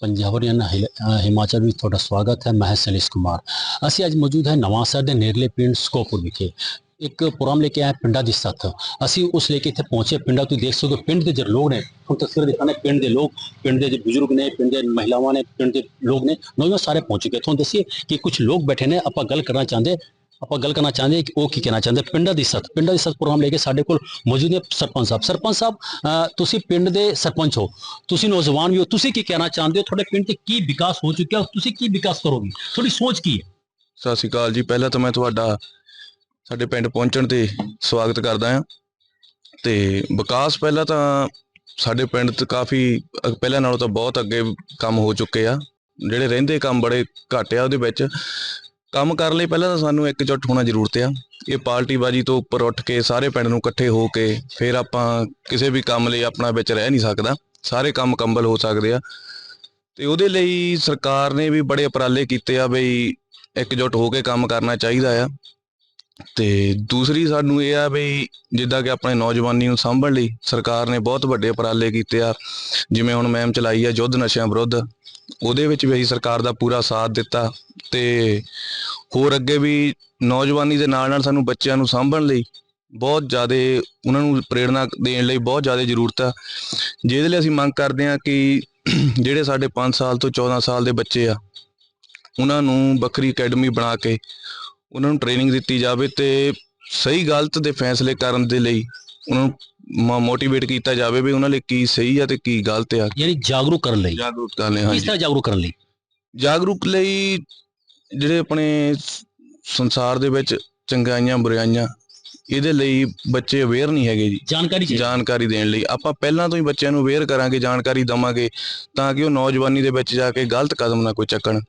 ਪੰਜਾਬ ਹਰਿਆਣਾ ਹਿਮਾਚਲ ਵਿੱਚ ਤੁਹਾਡਾ ਸਵਾਗਤ ਹੈ, ਮੈਂ ਹਾਂ ਸੈਲਿਸ ਕੁਮਾਰ। ਅਸੀਂ ਅੱਜ ਮੌਜੂਦ ਹੈ ਨਵਾਂਸ਼ਹਿਰ ਦੇ ਨੇੜਲੇ ਪਿੰਡ ਸਕੋਪੁਰ ਵਿਖੇ। ਇੱਕ ਪ੍ਰੋਗਰਾਮ ਲੈ ਕੇ ਆਇਆ ਪਿੰਡਾਂ ਦੀ ਸੱਥ। ਅਸੀਂ ਉਸ ਲੈ ਕੇ ਇੱਥੇ ਪਹੁੰਚੇ। ਪਿੰਡਾਂ ਤੁਸੀਂ ਦੇਖ ਸਕਦੇ ਹੋ, ਪਿੰਡ ਦੇ ਜਿਹੜੇ ਲੋਕ ਨੇ, ਹੁਣ ਤਸਵੀਰ ਦਿਖਾਣੇ ਪਿੰਡ ਦੇ ਲੋਕ, ਪਿੰਡ ਦੇ ਜੋ ਬਜ਼ੁਰਗ ਨੇ, ਪਿੰਡ ਦੇ ਮਹਿਲਾਵਾਂ ਨੇ, ਪਿੰਡ ਦੇ ਲੋਕ ਨੇ, ਨੌਜਵਾਨ ਸਾਰੇ ਪਹੁੰਚ ਚੁੱਕੇ ਤੁਹਾਨੂੰ ਦੱਸੀਏ ਕਿ ਕੁਝ ਲੋਕ ਬੈਠੇ ਨੇ। ਆਪਾਂ ਗੱਲ ਕਰਨਾ ਚਾਹੁੰਦੇ ਆਪਾਂ ਗੱਲ ਕਰਨਾ ਚਾਹੁੰਦੇ ਕਿ ਉਹ ਕੀ ਕਹਿਣਾ ਚਾਹੁੰਦੇ ਪਿੰਡਾਂ ਦੀ ਸੱਤ ਪਿੰਡਾਂ ਦੀ ਸੱਤ ਪ੍ਰੋਗਰਾਮ ਲੈ ਕੇ ਸਾਡੇ ਕੋਲ ਮੌਜੂਦ ਨੇ ਸਰਪੰਚ ਸਾਹਿਬ। ਸਰਪੰਚ ਸਾਹਿਬ ਤੁਸੀਂ ਪਿੰਡ ਦੇ ਸਰਪੰਚ ਹੋ। ਤੁਸੀਂ ਨੌਜਵਾਨ ਵੀ ਹੋ। ਤੁਸੀਂ ਕੀ ਕਹਿਣਾ ਚਾਹੁੰਦੇ ਹੋ? ਤੁਹਾਡੇ ਪਿੰਡ 'ਚ ਕੀ ਵਿਕਾਸ ਹੋ ਚੁੱਕਿਆ ਤੁਸੀਂ ਕੀ ਵਿਕਾਸ ਕਰੋਗੇ? ਤੁਹਾਡੀ ਸੋਚ ਕੀ ਹੈ? ਸਤਿ ਸ਼੍ਰੀ ਅਕਾਲ ਜੀ। ਪਹਿਲਾਂ ਤਾਂ ਮੈਂ ਤੁਹਾਡਾ, ਸਾਡੇ ਪਿੰਡ ਪਹੁੰਚਣ ਤੇ ਸਵਾਗਤ ਕਰਦਾ ਹਾਂ। ਤੇ ਵਿਕਾਸ ਪਹਿਲਾਂ ਤਾਂ ਸਾਡੇ ਪਿੰਡ ਤੇ ਕਾਫੀ, ਪਹਿਲਾਂ ਨਾਲੋਂ ਤਾਂ ਬਹੁਤ ਅੱਗੇ ਕੰਮ ਹੋ ਚੁੱਕੇ ਆ। ਜਿਹੜੇ ਰਹਿੰਦੇ ਕੰਮ ਬੜੇ ਘੱਟ ਆ ਉਹਦੇ ਵਿੱਚ। ਕੰਮ ਕਰਨ ਲਈ, ਪਹਿਲਾਂ ਤਾਂ ਸਾਨੂੰ ਇਕਜੁੱਟ ਹੋਣਾ ਜ਼ਰੂਰਤ ਆ। ਇਹ ਪਾਰਟੀਬਾਜ਼ੀ ਤੋਂ ਉੱਪਰ ਉੱਠ ਕੇ ਸਾਰੇ ਪਿੰਡ ਨੂੰ ਇਕੱਠੇ ਹੋ ਕੇ ਫਿਰ ਆਪਾਂ ਕਿਸੇ ਵੀ ਕੰਮ ਲਈ ਆਪਣਾ ਵਿੱਚ ਰਹਿ ਨਹੀਂ ਸਕਦਾ। ਸਾਰੇ ਕੰਮ ਕੰਬਲ ਹੋ ਸਕਦੇ ਆ। ਤੇ ਉਹਦੇ ਲਈ ਸਰਕਾਰ ਨੇ ਵੀ ਬੜੇ ਉਪਰਾਲੇ ਕੀਤੇ ਆ ਬਈ ਇਕਜੁੱਟ ਹੋ ਕੇ ਕੰਮ ਕਰਨਾ ਚਾਹੀਦਾ ਆ। ਤੇ ਦੂਸਰੀ ਸਾਨੂੰ ਇਹ ਆ ਬਈ ਜਿੱਦਾਂ ਕਿ ਆਪਣੇ ਨੌਜਵਾਨੀ ਨੂੰ ਸਾਂਭਣ ਲਈ ਸਰਕਾਰ ਨੇ ਬਹੁਤ ਵੱਡੇ ਉਪਰਾਲੇ ਕੀਤੇ ਆ। ਜਿਵੇਂ ਹੁਣ ਮੈਮ ਚਲਾਈ ਆ ਯੁੱਧ ਨਸ਼ਿਆਂ ਵਿਰੁੱਧ। ਉਹਦੇ ਵਿੱਚ ਵੀ ਅਸੀਂ ਸਰਕਾਰ ਦਾ ਪੂਰਾ ਸਾਥ ਦਿੱਤਾ ਤੇ ਹੋਰ ਅੱਗੇ ਵੀ ਨੌਜਵਾਨੀ ਦੇ ਨਾਲ ਨਾਲ ਸਾਨੂੰ ਬੱਚਿਆਂ ਨੂੰ ਸਾਂਭਣ ਲਈ ਬਹੁਤ ਜ਼ਿਆਦਾ ਉਹਨਾਂ ਨੂੰ ਪ੍ਰੇਰਣਾ ਦੇਣ ਲਈ ਬਹੁਤ ਜ਼ਿਆਦਾ ਜ਼ਰੂਰਤ ਆ। ਜਿਹਦੇ ਲਈ ਅਸੀਂ ਮੰਗ ਕਰਦੇ ਹਾਂ ਕਿ ਜਿਹੜੇ ਸਾਡੇ 5 ਸਾਲ ਤੋਂ 14 ਸਾਲ ਦੇ ਬੱਚੇ ਆ, ਉਹਨਾਂ ਨੂੰ ਵੱਖਰੀ ਅਕੈਡਮੀ ਬਣਾ ਕੇ ਉਹਨਾਂ ਨੂੰ ਟ੍ਰੇਨਿੰਗ ਦਿੱਤੀ ਜਾਵੇ ਤੇ ਸਹੀ ਗਲਤ ਦੇ ਫੈਸਲੇ ਕਰਨ ਦੇ ਲਈ ਉਹਨਾਂ ਨੂੰ ਮੋਟੀਵੇਟ ਕੀਤਾ ਜਾਵੇ ਵੀ ਉਹਨਾਂ ਲਈ ਕੀ ਸਹੀ ਆ ਤੇ ਕੀ ਗਲਤ ਆ। ਯਾਨੀ ਜਾਗਰੂਕ ਕਰਨ ਲਈ। ਜਾਗਰੂਕ ਕਰਨ ਲਈ ਕਿਸ ਹਾਂਜੀ। ਤਰ੍ਹਾਂ ਜਾਗਰੂਕ ਕਰਨ ਲਈ? ਜਾਗਰੂਕ ਲਈ ਜਿਹੜੇ ਆਪਣੇ ਸੰਸਾਰ ਦੇ ਵਿੱਚ ਚੰਗਾਈਆਂ ਬੁਰਾਈਆਂ ਇਹਦੇ ਲਈ ਬੱਚੇ ਅਵੇਅਰ ਨਹੀਂ ਹੈਗੇ ਜੀ। ਜਾਣਕਾਰੀ ਜਾਣਕਾਰੀ ਦੇਣ ਲਈ। ਆਪਾਂ ਪਹਿਲਾਂ ਤੋਂ ਹੀ ਬੱਚਿਆਂ ਨੂੰ ਅਵੇਅਰ ਕਰਾਂਗੇ ਜਾਣਕਾਰੀ ਦਵਾਂਗੇ ਤਾਂ ਕਿ ਉਹ ਨੌਜਵਾਨੀ ਦੇ ਵਿੱਚ ਜਾ ਕੇ ਗਲਤ ਕਦਮ ਨਾ ਕੋਈ ਚੱਕਣ।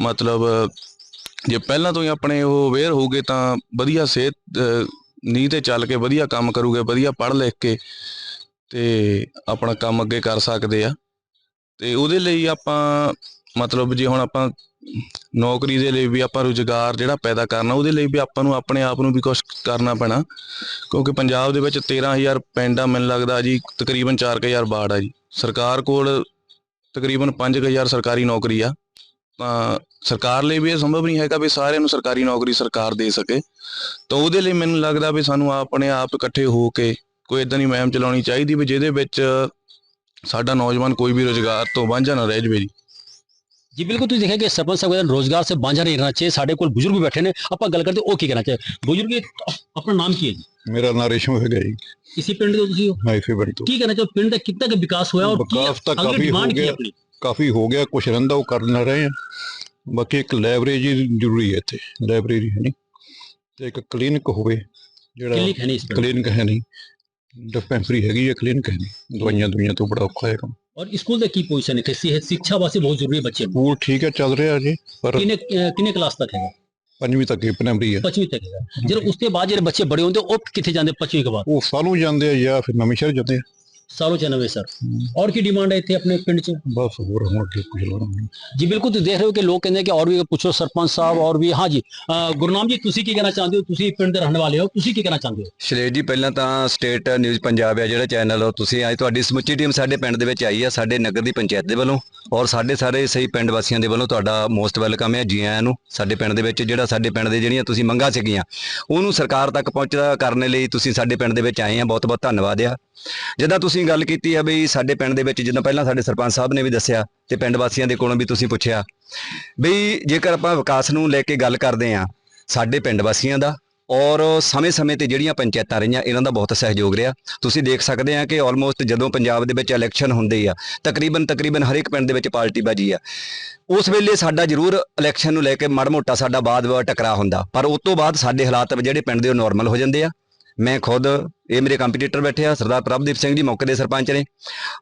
ਮਤਲਬ ਜੇ ਪਹਿਲਾਂ ਤੋਂ ਹੀ ਆਪਣੇ ਉਹ ਅਵੇਅਰ ਹੋਊਗੇ ਤਾਂ ਵਧੀਆ ਸਿਹਤ ਨੀਂਹ ਤੇ ਚੱਲ ਕੇ ਵਧੀਆ ਕੰਮ ਕਰੂਗੇ, ਵਧੀਆ ਪੜ੍ਹ ਲਿਖ ਕੇ ਤੇ ਆਪਣਾ ਕੰਮ ਅੱਗੇ ਕਰ ਸਕਦੇ ਆ। ਤੇ ਉਹਦੇ ਲਈ ਆਪਾਂ ਮਤਲਬ ਜੇ ਹੁਣ ਆਪਾਂ ਨੌਕਰੀ ਦੇ ਲਈ ਵੀ ਆਪਾਂ ਰੁਜ਼ਗਾਰ ਜਿਹੜਾ ਪੈਦਾ ਕਰਨਾ, ਉਹਦੇ ਲਈ ਵੀ ਆਪਾਂ ਨੂੰ ਆਪਣੇ ਆਪ ਨੂੰ ਵੀ ਕੁਝ ਕਰਨਾ ਪੈਣਾ। ਕਿਉਂਕਿ ਪੰਜਾਬ ਦੇ ਵਿੱਚ 13000 ਪਿੰਡ ਆ ਮੈਨੂੰ ਲੱਗਦਾ ਜੀ ਤਕਰੀਬਨ 4000 ਬਾੜ ਆ ਜੀ। ਸਰਕਾਰ ਕੋਲ ਤਕਰੀਬਨ 5000 ਸਰਕਾਰੀ ਨੌਕਰੀ ਆ। ਸਰਕਾਰ ਲਈ ਵੀ ਇਹ ਸੰਭਵ ਨਹੀਂ ਹੈਗਾ ਵੀ ਸਾਰਿਆਂ ਨੂੰ ਸਰਕਾਰੀ ਨੌਕਰੀ ਸਰਕਾਰ ਦੇ ਸਕੇ। ਤਾਂ ਉਹਦੇ ਲਈ ਮੈਨੂੰ ਲੱਗਦਾ ਵੀ ਸਾਨੂੰ ਆਪਣੇ ਆਪ ਇਕੱਠੇ ਹੋ ਕੇ ਕੋਈ ਇਦਾਂ ਦੀ ਮੁਹਿੰਮ ਚਲਾਉਣੀ ਚਾਹੀਦੀ ਵੀ ਜਿਹਦੇ ਵਿੱਚ ਸਾਡਾ ਨੌਜਵਾਨ ਕੋਈ ਵੀ ਰੁਜ਼ਗਾਰ ਤੋਂ ਵਾਂਝਾ ਨਾ ਰਹਿ ਜਾਵੇ ਜੀ। ਜੀ ਬਿਲਕੁਲ ਤੁਸੀਂ ਦੇਖਿਆ ਕਿ ਸਰਪੰਚ ਸਾਹਿਬ ਕਹਿੰਦੇ ਰੋਜ਼ਗਾਰ ਸੇ ਬਾਂਝਾ ਨਹੀਂ ਰਹਿਣਾ ਚਾਹੀਏ ਸਾਡੇ ਕੋਲ ਬਜ਼ੁਰਗ ਵੀ ਬੈਠੇ ਨੇ ਆਪਾਂ ਗੱਲ ਕਰਦੇ ਉਹ ਕੀ ਕਹਿਣਾ ਚਾਹੀਏ ਬਜ਼ੁਰਗ ਆਪਣਾ ਨਾਮ ਕੀ ਹੈ ਜੀ? ਮੇਰਾ ਨਾਂ ਰੇਸ਼ਮ ਹੈਗਾ ਜੀ। ਇਸੇ ਪਿੰਡ ਹੋ ਤੁਸੀਂ ਹੋ? ਮੈਂ ਇਸੇ ਪਿੰਡ ਤੋਂ। ਕੀ ਕਹਿਣਾ ਚਾਹੋ? ਪਿੰਡ ਦਾ ਕਿੰਨਾ ਕੁ ਵਿਕਾਸ ਹੋਇਆ ਔਰ ਕੀ ਵਿਕਾਸ ਤਾਂ ਅਗਲੀ ਕਾਫੀ ਹੋ ਡਿਮਾਂਡ ਕੀ ਹੈ ਗਿਆ। ਕਾਫੀ ਹੋ ਗਿਆ ਕੁਛ ਰਹਿੰਦਾ ਉਹ ਕਰ ਨਾ ਰਹੇ ਆ। ਬਾਕੀ ਇੱਕ ਲਾਇਬ੍ਰੇਰੀ ਜ਼ਰੂਰੀ ਹੈ ਇੱਥੇ ਲਾਇਬ੍ਰੇਰੀ ਹੈ ਨਹੀਂ। ਤੇ ਇੱਕ ਕਲੀਨਿਕ ਹੋਵੇ ਜਿਹੜਾ ਹੈ ਨਹੀਂ ਕਲੀਨਿਕ ਹੈ ਨਹੀਂ। ਡਿਸਪੈਂਸਰੀ ਹੈਗੀ ਹੈ ਕਲੀਨਿਕ ਹੈ ਨਹੀਂ। ਦਵਾਈਆਂ ਦੁਨੀਆਂ ਤੋਂ ਬੜਾ ਔਖਾ ਹੈ ਕੰਮ। ਔਰ ਸਕੂਲ ਦਾ ਕੀ ਪੋਜੀਸ਼ਨ ਹੈ? ਸਿ- ਸਿੱਖਿਆ ਵਾਸਤੇ ਬਹੁਤ ਜ਼ਰੂਰੀ ਹੈ ਬੱਚੇ ਨੂੰ। ਸਕੂਲ ਠੀਕ ਹੈ ਚੱਲ ਰਿਹਾ ਜੀ ਪਰ ਕਿੰਨੇ ਕਿੰਨੇ ਕਲਾਸ ਤੱਕ ਹੈਗਾ? ਪੰਜਵੀਂ ਤੱਕ ਹੀ ਪ੍ਰਾਇਮਰੀ ਹੈ। ਪੱਚਵੀਂ ਤੱਕ ਜਦੋਂ ਉਸ ਤੋਂ ਬਾਅਦ ਜਿਹੜੇ ਬੱਚੇ ਬੜੇ ਹੁੰਦੇ ਉਹ ਕਿੱਥੇ ਜਾਂਦੇ? ਕੇ ਬਾਅਦ। ਉਹ ਸਾਲੋਂ ਜਾਂਦੇ ਆ ਜਾਂ ਫਿਰ ਨਵੇਂ ਸ਼ਹਿਰ ਜਾਂਦੇ ਆ। ਸਾਲੋ ਚ ਨਵੇਂ ਸਰ ਔਰ ਕੀ ਡਿਮਾਂਡ ਹੈ ਇੱਥੇ ਆਪਣੇ ਪਿੰਡ 'ਚ ਬਸ ਹੋਰ ਹੁਣ ਅੱਗੇ ਕੁਝ ਲਾਉਣਾ ਨਹੀਂ ਜੀ ਬਿਲਕੁਲ ਤੁਸੀਂ ਦੇਖ ਰਹੇ ਹੋ ਕਿ ਲੋਕ ਕਹਿੰਦੇ ਕਿ ਔਰ ਵੀ ਪੁੱਛੋ ਸਰਪੰਚ ਸਾਹਿਬ ਔਰ ਵੀ ਹਾਂ ਜੀ ਗੁਰਨਾਮ ਜੀ ਤੁਸੀਂ ਕੀ ਕਹਿਣਾ ਚਾਹੁੰਦੇ ਹੋ ਤੁਸੀਂ ਪਿੰਡ ਦੇ ਰਹਿਣ ਵਾਲੇ ਹੋ ਤੁਸੀਂ ਕੀ ਕਹਿਣਾ ਚਾਹੁੰਦੇ ਹੋ ਸ਼੍ਰੇਸ਼ ਜੀ ਪਹਿਲਾਂ ਤਾਂ ਸਟੇਟ ਨਿਊਜ਼ ਪੰਜਾਬ ਹੈ ਜਿਹੜਾ ਚੈਨਲ ਉਹ ਤੁਸੀਂ ਅੱਜ ਤੁਹਾਡੀ ਸਮੁੱਚੀ ਟੀਮ ਸਾਡੇ ਪਿੰਡ ਦੇ ਵਿੱਚ ਆਈ ਹੈ ਸਾਡੇ ਨਗਰ ਦੀ ਪੰਚਾਇਤ ਦੇ ਵੱਲੋਂ ਔਰ ਸਾਡੇ ਸਾਰੇ ਸਹੀ ਪਿੰਡ ਵਾਸੀਆਂ ਦੇ ਵੱਲੋਂ ਤੁਹਾਡਾ ਮੋਸਟ ਵੈਲਕਮ ਹੈ ਜੀ ਆਇਆਂ ਨੂੰ ਸਾਡੇ ਪਿੰਡ ਦੇ ਵਿੱਚ ਜਿਹੜਾ ਸਾਡੇ ਪਿੰਡ ਦੇ ਜਿਹੜੀਆਂ ਤੁਸੀਂ ਮੰਗਾਂ ਸੀਗੀਆਂ ਉਹਨੂੰ ਸਰਕਾਰ ਤੱਕ ਪਹੁੰਚਦਾ ਕਰਨ ਲਈ ਤੁਸੀਂ ਸਾਡੇ ਪਿੰਡ ਦੇ ਵਿੱਚ ਆਏ ਆ ਬਹੁਤ ਬਹੁਤ ਧੰਨਵਾਦ ਆ। ਜਿੱਦਾਂ ਤੁਸੀਂ ਗੱਲ ਕੀਤੀ ਆ ਬਈ ਸਾਡੇ ਪਿੰਡ ਦੇ ਵਿੱਚ, ਜਿੱਦਾਂ ਪਹਿਲਾਂ ਸਾਡੇ ਸਰਪੰਚ ਸਾਹਿਬ ਨੇ ਵੀ ਦੱਸਿਆ ਤੇ ਪਿੰਡ ਵਾਸੀਆਂ ਦੇ ਕੋਲੋਂ ਵੀ ਤੁਸੀਂ ਪੁੱਛਿਆ। ਬਈ ਜੇਕਰ ਆਪਾਂ ਵਿਕਾਸ ਨੂੰ ਲੈ ਕੇ ਗੱਲ ਕਰਦੇ ਆ ਸਾਡੇ ਪਿੰਡ ਵਾਸੀਆਂ ਦਾ ਔਰ ਸਮੇਂ-ਸਮੇਂ ਤੇ ਜਿਹੜੀਆਂ ਪੰਚਾਇਤਾਂ ਰਹੀਆਂ, ਇਹਨਾਂ ਦਾ ਬਹੁਤ ਸਹਿਯੋਗ ਰਿਹਾ। ਤੁਸੀਂ ਦੇਖ ਸਕਦੇ ਆ ਕਿ ਆਲਮੋਸਟ ਜਦੋਂ ਪੰਜਾਬ ਦੇ ਵਿੱਚ ਇਲੈਕਸ਼ਨ ਹੁੰਦੇ ਆ, ਤਕਰੀਬਨ ਤਕਰੀਬਨ ਹਰ ਇੱਕ ਪਿੰਡ ਦੇ ਵਿੱਚ ਪਾਰਟੀ ਬਾਜੀ ਆ। ਉਸ ਵੇਲੇ ਸਾਡਾ ਜ਼ਰੂਰ ਇਲੈਕਸ਼ਨ ਨੂੰ ਲੈ ਕੇ ਮਾੜਾ ਮੋਟਾ ਸਾਡਾ ਬਾਦ-ਬਾਦ ਟਕਰਾ ਹੁੰਦਾ, ਪਰ ਉਸ ਤੋਂ ਬਾਅਦ ਸਾਡੇ ਹਾਲਾਤ ਜਿਹੜੇ ਪਿੰਡ ਦੇ ਉਹ ਨਾਰਮਲ ਹੋ ਜਾਂਦੇ ਆ। ਮੈਂ ਖੁਦ ਇਹ ਮੇਰੇ ਕੰਪੀਟੀਟਰ ਬੈਠੇ ਆ, ਸਰਦਾਰ ਪ੍ਰਭਦੀਪ ਸਿੰਘ ਜੀ ਮੌਕੇ ਦੇ ਸਰਪੰਚ ਨੇ।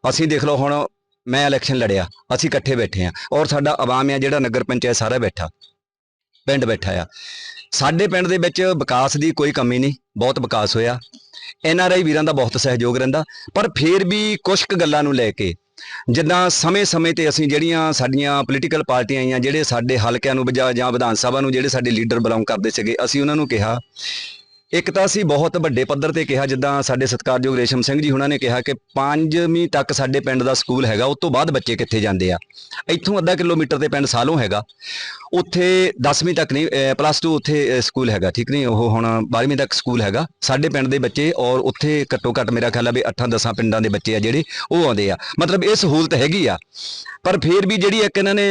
ਅਸੀਂ ਦੇਖ ਲਓ ਹੁਣ ਮੈਂ ਇਲੈਕਸ਼ਨ ਲੜਿਆ, ਅਸੀਂ ਇਕੱਠੇ ਬੈਠੇ ਆ ਔਰ ਸਾਡਾ ਆਵਾਮ ਆ ਜਿਹੜਾ ਨਗਰ ਪੰਚਾਇਤ ਸਾਰਾ ਬੈਠਾ, ਪਿੰਡ ਬੈਠਾ ਆ। ਸਾਡੇ ਪਿੰਡ ਦੇ ਵਿੱਚ ਵਿਕਾਸ ਦੀ ਕੋਈ ਕਮੀ ਨਹੀਂ, ਬਹੁਤ ਵਿਕਾਸ ਹੋਇਆ। ਐਨ ਆਰ ਆਈ ਵੀਰਾਂ ਦਾ ਬਹੁਤ ਸਹਿਯੋਗ ਰਹਿੰਦਾ, ਪਰ ਫੇਰ ਵੀ ਕੁਝ ਕੁ ਗੱਲਾਂ ਨੂੰ ਲੈ ਕੇ ਜਿੱਦਾਂ ਸਮੇਂ-ਸਮੇਂ ਤੇ ਅਸੀਂ ਜਿਹੜੀਆਂ ਸਾਡੀਆਂ ਪੋਲੀਟੀਕਲ ਪਾਰਟੀਆਂ ਆਈਆਂ, ਜਿਹੜੇ ਸਾਡੇ ਹਲਕਿਆਂ ਨੂੰ ਜਾਂ ਜਾਂ ਵਿਧਾਨ ਸਭਾ ਨੂੰ ਜਿਹੜੇ ਸਾਡੇ ਲੀਡਰ ਬਿਲੋਂਗ ਕਰਦੇ ਸੀਗੇ, ਅਸੀਂ ਉਹਨਾਂ ਨੂੰ ਕਿਹਾ ਇੱਕ ਤਾਂ ਅਸੀਂ ਬਹੁਤ ਵੱਡੇ ਪੱਧਰ ਤੇ ਕਿਹਾ, ਜਿੱਦਾਂ ਸਾਡੇ ਸਤਿਕਾਰਯੋਗ ਰੇਸ਼ਮ ਸਿੰਘ ਜੀ ਉਹਨਾਂ ਨੇ ਕਿਹਾ ਕਿ ਪੰਜਵੀਂ ਤੱਕ ਸਾਡੇ ਪਿੰਡ ਦਾ ਸਕੂਲ ਹੈਗਾ, ਉਸ ਤੋਂ ਬਾਅਦ ਬੱਚੇ ਕਿੱਥੇ ਜਾਂਦੇ ਆ? ਇੱਥੋਂ ਅੱਧਾ ਕਿਲੋਮੀਟਰ ਤੇ ਪਿੰਡ ਸਾਲੋਂ ਹੈਗਾ। ਉੱਥੇ 10ਵੀਂ ਤੱਕ ਨਹੀਂ ਪਲੱਸ 2 ਉੱਥੇ ਸਕੂਲ ਹੈਗਾ, ਠੀਕ ਨਹੀਂ? ਉਹ ਹੁਣ 12ਵੀਂ ਤੱਕ ਸਕੂਲ ਹੈਗਾ। ਸਾਡੇ ਪਿੰਡ ਦੇ ਬੱਚੇ ਔਰ ਉੱਥੇ ਘੱਟੋ ਘੱਟ ਮੇਰਾ ਖਿਆਲ ਆ ਵੀ 8-10 ਪਿੰਡਾਂ ਦੇ ਬੱਚੇ ਆ ਜਿਹੜੇ, ਉਹ ਆਉਂਦੇ ਆ। ਮਤਲਬ ਇਹ ਸਹੂਲਤ ਹੈਗੀ ਆ। ਪਰ ਫਿਰ ਵੀ ਜਿਹੜੀ ਇੱਕ ਇਹਨਾਂ ਨੇ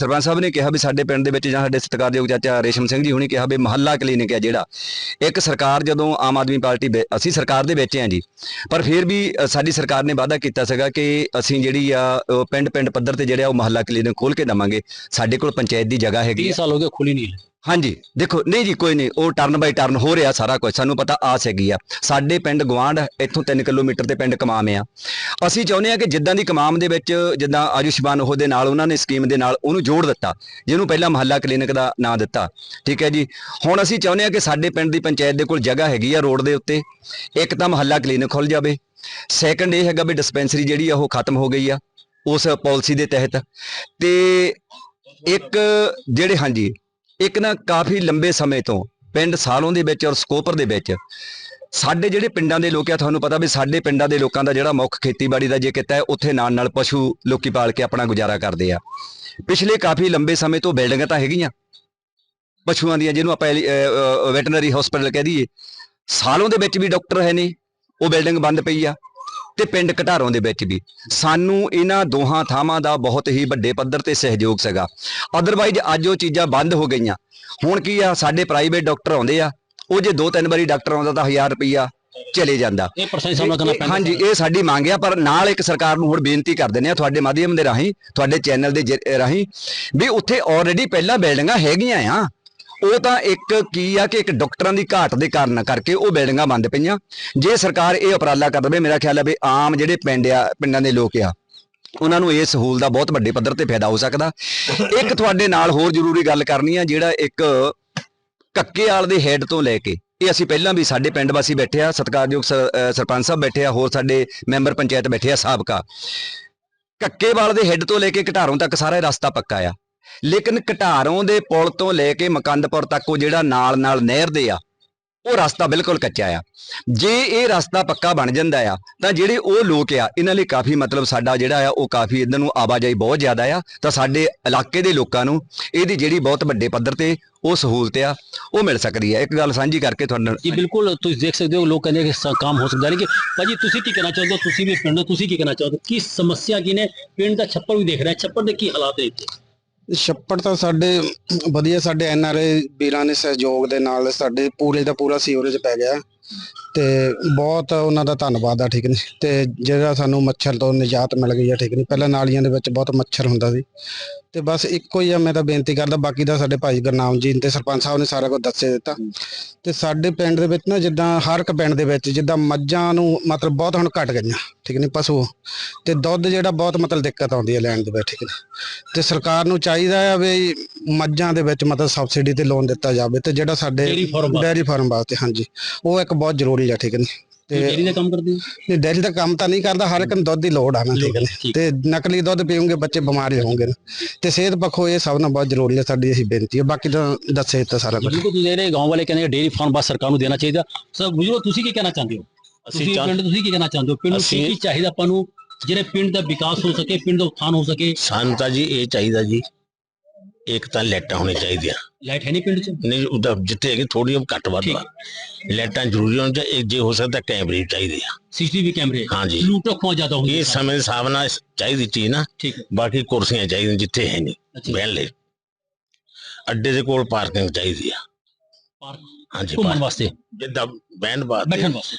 ਸਰਪੰਚ ਸਾਹਿਬ ਨੇ ਕਿਹਾ ਵੀ ਸਾਡੇ ਪਿੰਡ ਦੇ ਵਿੱਚ ਜਾਂ ਸਾਡੇ ਸਤਿਕਾਰਯੋਗ ਚਾਚਾ ਰੇਸ਼ਮ ਸਿੰਘ ਜੀ ਹੁਣੀ ਕਿਹਾ ਵੀ ਮਹੱਲਾ ਕਲੀਨਿਕ ਹੈ ਜਿਹੜਾ। ਇੱਕ ਸਰਕਾਰ ਜਦੋਂ ਆਮ ਆਦਮੀ ਪਾਰਟੀ ਅਸੀਂ ਸਰਕਾਰ ਦੇ ਵਿੱਚ ਹਾਂ ਜੀ। ਪਰ ਫਿਰ ਵੀ ਸਾਡੀ ਸਰਕਾਰ ਨੇ ਵਾਅਦਾ ਕੀਤਾ ਸੀਗਾ ਕਿ ਅਸੀਂ ਜਿਹੜੀ ਆ ਪਿੰਡ ਪਿੰਡ ਪੱਧਰ ਤੇ ਜਿਹੜਾ ਉਹ ਮਹੱਲਾ ਕਲੀਨਿਕ ਖੋਲ ਕੇ ਦਵਾਂਗੇ। ਸਾਡੇ ਕੋਲ ਪੰਚਾਇਤ ਦੀ ਜਗ੍ਹਾ ਹੈਗੀ 30 ਆ। ਸਾਲ ਹੋ ਗਏ ਖੁੱਲੀ ਨਹੀਂ ਹਾਂਜੀ, ਦੇਖੋ, ਨਹੀਂ ਜੀ, ਕੋਈ ਨਹੀਂ, ਉਹ ਟਰਨ ਬਾਈ ਟਰਨ ਹੋ ਰਿਹਾ ਸਾਰਾ ਕੁਝ ਸਾਨੂੰ ਪਤਾ ਆਸ ਹੈਗੀ ਆ। ਸਾਡੇ ਪਿੰਡ ਗਵਾਂਡ ਇੱਥੋਂ 3 ਕਿਲੋਮੀਟਰ ਤੇ ਪਿੰਡ ਕਮਾਮ ਆ। ਅਸੀਂ ਚਾਹੁੰਦੇ ਆ ਕਿ ਜਿੱਦਾਂ ਦੀ ਕਮਾਮ ਦੇ ਵਿੱਚ, ਜਿੱਦਾਂ ਆਯੁਸ਼ਮਾਨ ਉਹ ਦੇ ਨਾਲ, ਉਹਨਾਂ ਨੇ ਸਕੀਮ ਦੇ ਨਾਲ ਉਹਨੂੰ ਜੋੜ ਦਿੱਤਾ, ਜਿਹਨੂੰ ਪਹਿਲਾਂ ਮਹੱਲਾ ਕਲੀਨਿਕ ਦਾ ਨਾਂ ਦਿੱਤਾ, ਠੀਕ ਹੈ ਜੀ? ਹੁਣ ਅਸੀਂ ਚਾਹੁੰਦੇ ਆ ਕਿ ਸਾਡੇ ਪਿੰਡ ਦੀ ਪੰਚਾਇਤ ਦੇ ਕੋਲ ਜਗ੍ਹਾ ਹੈਗੀ ਆ ਰੋਡ ਦੇ ਉੱਤੇ, ਇੱਕ ਤਾਂ ਮਹੱਲਾ ਕਲੀਨਿਕ ਖੁੱਲ ਜਾਵੇ ਸੈਕੰਡ ਇਹ ਹੈਗਾ ਵੀ ਡਿਸਪੈਂਸਰੀ ਜਿਹੜੀ ਆ ਉਹ ਖਤਮ ਹੋ ਗਈ ਆ, ਉਸ ਪਾਲਿਸੀ ਦੇ ਤਹਿਤ, ਤੇ ਇੱਕ ਜਿਹੜੇ, ਹਾਂਜੀ ਇੱਕ ਨਾ ਕਾਫੀ ਲੰਬੇ ਸਮੇਂ ਤੋਂ ਪਿੰਡ ਸਾਲੋਂ ਦੇ ਵਿੱਚ ਔਰ ਸਕੋਪਰ ਦੇ ਵਿੱਚ ਸਾਡੇ ਜਿਹੜੇ ਪਿੰਡਾਂ ਦੇ ਲੋਕ ਆ, ਤੁਹਾਨੂੰ ਪਤਾ ਵੀ ਸਾਡੇ ਪਿੰਡਾਂ ਦੇ ਲੋਕਾਂ ਦਾ ਜਿਹੜਾ ਮੁੱਖ ਖੇਤੀਬਾੜੀ ਦਾ ਜੇ ਕਿੱਤਾ ਹੈ ਉੱਥੇ ਨਾਲ ਨਾਲ ਪਸ਼ੂ ਲੋਕੀ ਪਾਲ ਕੇ ਆਪਣਾ ਗੁਜ਼ਾਰਾ ਕਰਦੇ ਆ। ਪਿਛਲੇ ਕਾਫੀ ਲੰਬੇ ਸਮੇਂ ਤੋਂ ਬਿਲਡਿੰਗਾਂ ਤਾਂ ਹੈਗੀਆਂ। ਪਸ਼ੂਆਂ ਦੀਆਂ ਜਿਹਨੂੰ ਆਪਾਂ ਵੈਟਰਨਰੀ ਹਸਪੀਟਲ ਕਹਿ ਦਈਏ। ਸਾਲੋਂ ਦੇ ਵਿੱਚ ਵੀ ਡਾਕਟਰ ਹੈ ਨੇ ਉਹ ਬਿਲਡਿੰਗ ਬੰਦ ਪਈ ਆ। ਤੇ ਪਿੰਡ ਘਟਾਰੋਂ ਦੇ ਵਿੱਚ ਵੀ। ਸਾਨੂੰ ਇਹਨਾਂ ਦੋਹਾਂ ਥਾਵਾਂ ਦਾ ਬਹੁਤ ਹੀ ਵੱਡੇ ਪੱਧਰ ਤੇ ਸਹਿਯੋਗ ਸੀਗਾ। ਅਦਰਵਾਈਜ਼ ਅੱਜ ਉਹ ਚੀਜ਼ਾਂ ਬੰਦ ਹੋ ਗਈਆਂ। ਹੁਣ ਕੀ ਆ ਸਾਡੇ ਪ੍ਰਾਈਵੇਟ ਡਾਕਟਰ ਆਉਂਦੇ ਆ ਉਹ ਜੇ ਦੋ ਤਿੰਨ ਵਾਰੀ ਡਾਕਟਰ ਆਉਂਦਾ ਤਾਂ 1000 ਰੁਪਈਆ ਚਲੇ ਜਾਂਦਾ। ਇਹ ਪਰਸੈਂਟ ਸਾਹਮਣਾ ਕਰਨਾ ਇਹ- ਪੈਂਦਾ ਹਾਂਜੀ ਇਹ ਸਾਡੀ ਮੰਗ ਆ ਪਰ ਨਾਲ ਇੱਕ ਸਰਕਾਰ ਨੂੰ ਹੁਣ ਬੇਨਤੀ ਕਰ ਦਿੰਦੇ ਆ ਤੁਹਾਡੇ ਮਾਧਿਅਮ ਦੇ ਰਾਹੀਂ ਤੁਹਾਡੇ ਚੈਨਲ ਦੇ ਰਾਹੀਂ ਵੀ ਉੱਥੇ ਆਲਰੇਡੀ ਪਹਿਲਾਂ ਬਿਲਡਿੰਗਾਂ ਹੈਗੀਆਂ ਆ। ਉਹ ਤਾਂ ਇੱਕ ਕੀ ਆ ਕਿ ਇੱਕ ਡਾਕਟਰਾਂ ਦੀ ਘਾਟ ਦੇ ਕਾਰਨ ਕਰਕੇ ਉਹ ਬਿਲਡਿੰਗਾਂ ਬੰਦ ਪਈਆਂ। ਜੇ ਸਰਕਾਰ ਇਹ ਉਪਰਾਲਾ ਕਰ ਦੇਵੇ, ਮੇਰਾ ਖਿਆਲ ਹੈ ਵੀ ਆਮ ਜਿਹੜੇ ਪਿੰਡ ਆ, ਪਿੰਡਾਂ ਦੇ ਲੋਕ ਆ, ਉਹਨਾਂ ਨੂੰ ਇਹ ਸਹੂਲਤ ਦਾ ਬਹੁਤ ਵੱਡੇ ਪੱਧਰ ਤੇ ਫਾਇਦਾ ਹੋ ਸਕਦਾ। ਇੱਕ ਤੁਹਾਡੇ ਨਾਲ ਹੋਰ ਜ਼ਰੂਰੀ ਗੱਲ ਕਰਨੀ ਆ, ਜਿਹੜਾ ਇੱਕ ਕੱਕੇਵਾਲ ਦੇ ਹੈੱਡ ਤੋਂ ਲੈ ਕੇ, ਇਹ ਅਸੀਂ ਪਹਿਲਾਂ ਵੀ ਸਾਡੇ ਪਿੰਡ ਵਾਸੀ ਬੈਠੇ ਆ, ਸਤਿਕਾਰਯੋਗ ਸਰ- ਸਰਪੰਚ ਸਾਹਿਬ ਬੈਠੇ ਆ, ਹੋਰ ਸਾਡੇ ਮੈਂਬਰ ਪੰਚਾਇਤ ਬੈਠੇ ਆ, ਸਾਬਕਾ। ਕੱਕੇਵਾਲ ਦੇ ਹੈੱਡ ਤੋਂ ਲੈ ਕੇ ਘਟਾਰੋਂ ਤੱਕ ਸਾਰਾ ਰਸਤਾ ਪੱਕਾ ਆ। ਲੇਕਿਨ ਘਟਾਰੋਂ ਦੇ ਪੁਲ ਤੋਂ ਲੈ ਕੇ ਮਕੰਦਪੁਰ ਤੱਕ ਉਹ ਜਿਹੜਾ ਨਾਲ ਨਾਲ ਨਹਿਰ ਦੇ ਆ, ਉਹ ਰਸਤਾ ਬਿਲਕੁਲ ਕੱਚਾ ਆ। ਜੇ ਇਹ ਰਸਤਾ ਪੱਕਾ ਬਣ ਜਾਂਦਾ ਆ, ਤਾਂ ਜਿਹੜੇ ਉਹ ਲੋਕ ਆ, ਇਹਨਾਂ ਲਈ ਕਾਫੀ ਮਤਲਬ ਸਾਡਾ ਜਿਹੜਾ ਆ, ਉਹ ਕਾਫੀ ਇਧਰ ਨੂੰ ਆਵਾਜਾਈ ਬਹੁਤ ਜ਼ਿਆਦਾ ਆ। ਤਾਂ ਸਾਡੇ ਇਲਾਕੇ ਦੇ ਲੋਕਾਂ ਨੂੰ ਇਹਦੀ ਜਿਹੜੀ ਬਹੁਤ ਵੱਡੇ ਪੱਧਰ ਤੇ ਉਹ ਸਹੂਲਤ ਆ, ਉਹ ਮਿਲ ਸਕਦੀ ਹੈ ਇੱਕ ਗੱਲ ਸਾਂਝੀ ਕਰਕੇ ਤੁਹਾਨੂੰ ਜੀ, ਬਿਲਕੁਲ ਤੁਸੀਂ ਦੇਖ ਸਕਦੇ ਹੋ, ਲੋਕ ਕਹਿੰਦੇ ਕਿ ਕੰਮ ਹੋ ਸਕਦਾ ਨਹੀਂ ਕਿ ਭਾਜੀ, ਤੁਸੀਂ ਕੀ ਕਹਿਣਾ ਚਾਹੁੰਦੇ ਹੋ ਤੁਸੀਂ ਵੀ ਪਿੰਡ ਹੋ, ਤੁਸੀਂ ਕੀ ਕਹਿਣਾ ਚਾਹੁੰਦੇ ਹੋ ਕੀ ਸਮੱਸਿਆ ਕੀ ਨੇ? ਪਿੰਡ ਦਾ ਛੱਪੜ ਵੀ ਦੇਖ ਰਿਹਾ, ਛੱਪੜ ਦੇ ਕੀ ਹਾਲਾਤ ਨੇ ਇੱਥੇ? ਛੱਪੜ ਤਾਂ ਸਾਡੇ, ਵਧੀਆ ਸਾਡੇ ਐਨ ਆਰ ਆਈ ਵੀਰਾਂ ਦੇ ਸਹਿਯੋਗ ਦੇ ਨਾਲ ਸਾਡੇ ਪੂਰੇ ਦਾ ਪੂਰਾ ਸੀਵਰੇਜ ਪੈ ਗਿਆ। ਤੇ ਬਹੁਤ ਉਹਨਾਂ ਦਾ ਧੰਨਵਾਦ ਆ ਠੀਕ ਨੇ? ਤੇ ਜਿਹੜਾ ਸਾਨੂੰ ਮੱਛਰ ਤੋਂ ਨਿਜਾਤ ਮਿਲ ਗਈ ਆ ਠੀਕ ਨੇ? ਪਹਿਲਾਂ ਨਾਲੀਆਂ ਦੇ ਵਿੱਚ ਬਹੁਤ ਮੱਛਰ ਹੁੰਦਾ ਸੀ। ਤੇ ਬਸ ਇੱਕੋ ਹੀ ਆ ਮੈਂ ਤਾਂ ਬੇਨਤੀ ਕਰਦਾ ਬਾਕੀ ਦਾ ਸਾਡੇ ਭਾਈ ਗੁਰਨਾਮ ਜੀ ਤੇ ਸਰਪੰਚ ਸਾਹਿਬ ਨੇ ਸਾਰਾ ਕੁਝ ਦੱਸੇ ਦਿੱਤਾ। ਤੇ ਸਾਡੇ ਪਿੰਡ ਦੇ ਵਿੱਚ ਨਾ ਜਿੱਦਾਂ ਹਰ ਇੱਕ ਪਿੰਡ ਦੇ ਵਿੱਚ ਜਿੱਦਾਂ ਮੱਝਾਂ ਨੂੰ ਮਤਲਬ ਬਹੁਤ ਹੁਣ ਘਟ ਗਈਆਂ ਠੀਕ ਨੇ? ਪਸ਼ੂ। ਤੇ ਦੁੱਧ ਜਿਹੜਾ ਬਹੁਤ ਮਤਲਬ ਦਿੱਕਤ ਆਉਂਦੀ ਹੈ ਲੈਣ ਦੇ ਵਿੱਚ ਠੀਕ ਨੇ? ਤੇ ਸਰਕਾਰ ਨੂੰ ਚਾਹੀਦਾ ਆ ਵੀ ਮੱਝਾਂ ਦੇ ਵਿੱਚ ਮਤਲਬ ਸਬਸਿਡੀ ਤੇ ਲੋਨ ਦਿੱਤਾ ਜਾਵੇ ਤੇ ਜਿਹੜਾ ਸਾਡੇ। ਡੈਰੀ ਫਾਰਮ ਵਾਸਤੇ ਹਾਂਜੀ। ਉਹ ਇੱਕ ਬਹੁਤ ਜ਼ਰੂਰੀ ਆ ਠੀਕ ਨੇ? ਤੇ ਡੇਰੀ ਦਾ ਕੰਮ ਕਰਦੇ ਹੋ? ਨਹੀਂ ਡੈਰੀ ਦਾ ਕੰਮ ਤਾਂ ਨਹੀਂ ਕਰਦਾ ਹਰ ਇੱਕ ਨੂੰ ਦੁੱਧ ਦੀ ਲੋੜ ਆ ਨਾ ਠੀਕ ਨੇ। ਤੇ ਨਕਲੀ ਦੁੱਧ ਪੀਉਂਗੇ ਬੱਚੇ ਬਿਮਾਰ ਹੀ ਹੋਣਗੇ। ਤੇ ਸਿਹਤ ਪੱਖੋਂ ਇਹ ਸਭ ਨਾਲ ਬਹੁਤ ਜ਼ਰੂਰੀ ਹੈ ਸਾਡੀ ਇਹੀ ਬੇਨਤੀ ਹੈ ਬਾਕੀ ਤਾਂ ਦੱਸੇ ਤਾਂ ਸਾਰਾ ਕੁਝ ਬਿਲਕੁਲ ਤੁਸੀਂ ਜਿਹੜੇ ਗਾਂਵ ਵਾਲੇ ਕਹਿੰਦੇ ਡੇਰੀ ਫਾਰਮ ਬਸ ਸਰਕਾਰ ਨੂੰ ਦੇਣਾ ਚਾਹੀਦਾ। ਸਰ ਬੁਝੋ ਤੁਸੀਂ ਕੀ ਕਹਿਣਾ ਚਾਹੁੰਦੇ ਹੋ? ਤੁਸੀਂ ਚਾਹ- ਪਿੰਡ ਤੁਸੀਂ ਕੀ ਕਹਿਣਾ ਚਾਹੁੰਦੇ ਹੋ? ਪਿੰਡ ਨੂੰ ਕੀ ਅਸੀਂ- ਚਾਹੀਦਾ ਆਪਾਂ ਨੂੰ? ਜਿਹੜੇ ਪਿੰਡ ਦਾ ਵਿਕਾਸ ਹੋ ਸਕੇ ਪਿੰਡ ਦਾ ਉત્ਥਾਨ ਹੋ ਸਕੇ। ਸਾਨੂੰ ਤਾਂ ਜੀ ਇਹ ਚਾਹੀਦਾ ਜੀ। ਇੱਕ ਤਾਂ ਲਾਈਟਾਂ ਹੋਣੀ ਚਾਹੀਦੀਆਂ। ਲਾਈਟ ਹੈ ਨਹੀਂ ਪਿੰਡ 'ਚ? ਨਹੀਂ ਉਹਦਾ ਜਿੱਥੇ ਹੈਗੀ ਥੋੜੀਆਂ ਘੱਟ ਵੱਧ। ਵਾ ਲਾਈਟਾਂ ਜ਼ਰੂਰੀ ਹੋਣ ਚਾਹੀਦੀਆਂ ਜੇ ਹੋ ਸਕਦਾ ਕੈਮਰੇ ਚਾਹੀਦੇ ਆ। ਸੀਸੀਟੀਵੀ ਕੈਮਰੇ? ਹਾਂਜੀ। ਲੂਟੋ ਖੋਹ ਜ਼ਿਆਦਾ ਹੁੰਦੀ ਇਹ ਸਮੇਂ ਦੇ ਹਿਸਾਬ ਨਾਲ ਚਾਹੀਦੀ ਚੀਜ਼ ਨਾ। ਠੀਕ। ਬਾਕੀ ਕੁਰਸੀਆਂ ਚਾਹੀਦੀਆਂ ਜਿੱਥੇ ਹੈ ਨਹੀਂ ਬਹਿਣ ਲਈ। ਅੱਡੇ ਦੇ ਕੋਲ ਪਾਰਕਿੰਗ ਚਾਹੀਦੀ ਆ। ਪਾਰਕ? ਹਾਂਜੀ ਘੁੰਮਣ ਵਾਸਤੇ? ਜਿੱਦਾਂ ਬੈਂਡ ਬਾਤ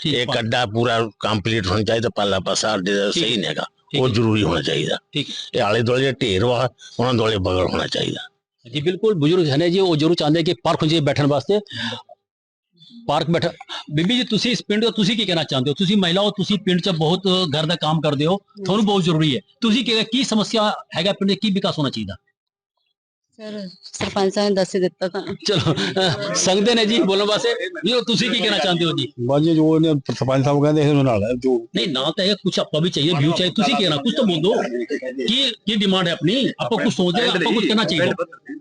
ਇੱਕ ਅੱਡਾ ਪੂਰਾ ਕੰਪਲੀਟ ਹੋਣਾ ਚਾਹੀਦਾ ਪਾਲਾ ਪਾਸਾ ਅੱਡੇ ਦਾ ਸਹੀ ਨਹੀਂ ਹੈਗਾ। ਉਹ। ਜ਼ਰੂਰੀ ਹੋਣਾ ਚਾਹੀਦਾ। ਠੀਕ। ਇਹ ਆਲੇ ਦੁਆਲੇ ਢੇਰ ਵਾ ਉਹਨਾਂ ਦੁਆਲੇ ਬਗਲ ਹੋਣਾ ਚਾਹੀਦਾ। ਜੀ ਬਿਲਕੁਲ ਬਜ਼ੁਰਗ ਹੈ ਜੀ ਉਹ ਜ਼ਰੂਰ ਚਾਹੁੰਦੇ ਕਿ ਪਾਰਕ ਹੁੰਜੇ ਬੈਠਣ ਵਾਸਤੇ ਪਾਰਕ ਬੈਠ ਬੀਬੀ ਜੀ ਤੁਸੀਂ ਇਸ ਪਿੰਡ ਦਾ ਤੁਸੀਂ ਕੀ ਕਹਿਣਾ ਚਾਹੁੰਦੇ ਹੋ ਤੁਸੀਂ ਮਹਿਲਾ ਹੋ ਤੁਸੀਂ ਪਿੰਡ 'ਚ ਬਹੁਤ ਘਰ ਦਾ ਕੰਮ ਕਰਦੇ ਹੋ ਤੁਹਾਨੂੰ ਬਹੁਤ ਜ਼ਰੂਰੀ ਹੈ ਤੁਸੀਂ ਕੀ ਕੀ ਸਮੱਸਿਆ ਹੈਗਾ ਪਿੰਡ 'ਚ ਕੀ ਵਿਕਾਸ ਹੋਣਾ ਚਾਹੀਦਾ ਸਰ ਸਰਪੰਚ ਸਾਹਿਬ ਨੇ ਦੱਸ ਹੀ ਦਿੱਤਾ ਤਾਂ ਚਲੋ ਅਹ, ਸੰਗਦੇ ਨੇ ਜੀ ਬੋਲਣ ਵਾਸਤੇ ਵੀ ਉਹ ਤੁਸੀਂ ਕੀ ਕਹਿਣਾ ਚਾਹੁੰਦੇ ਹੋ ਜੀ ਬਾਜੀ ਜੋ ਇਹਨੇ ਸਰਪੰਚ ਸਾਹਿਬ ਕਹਿੰਦੇ ਇਹਦੇ ਨਾਲ ਹੈ ਜੋ नहीं ना तो है कुछ आपका भी चाहिए व्यू चाहिए तुसी कहना कुछ तो बोल दो की की डिमांड है अपनी आपको कुछ सोचे आपको कुछ करना चाहिए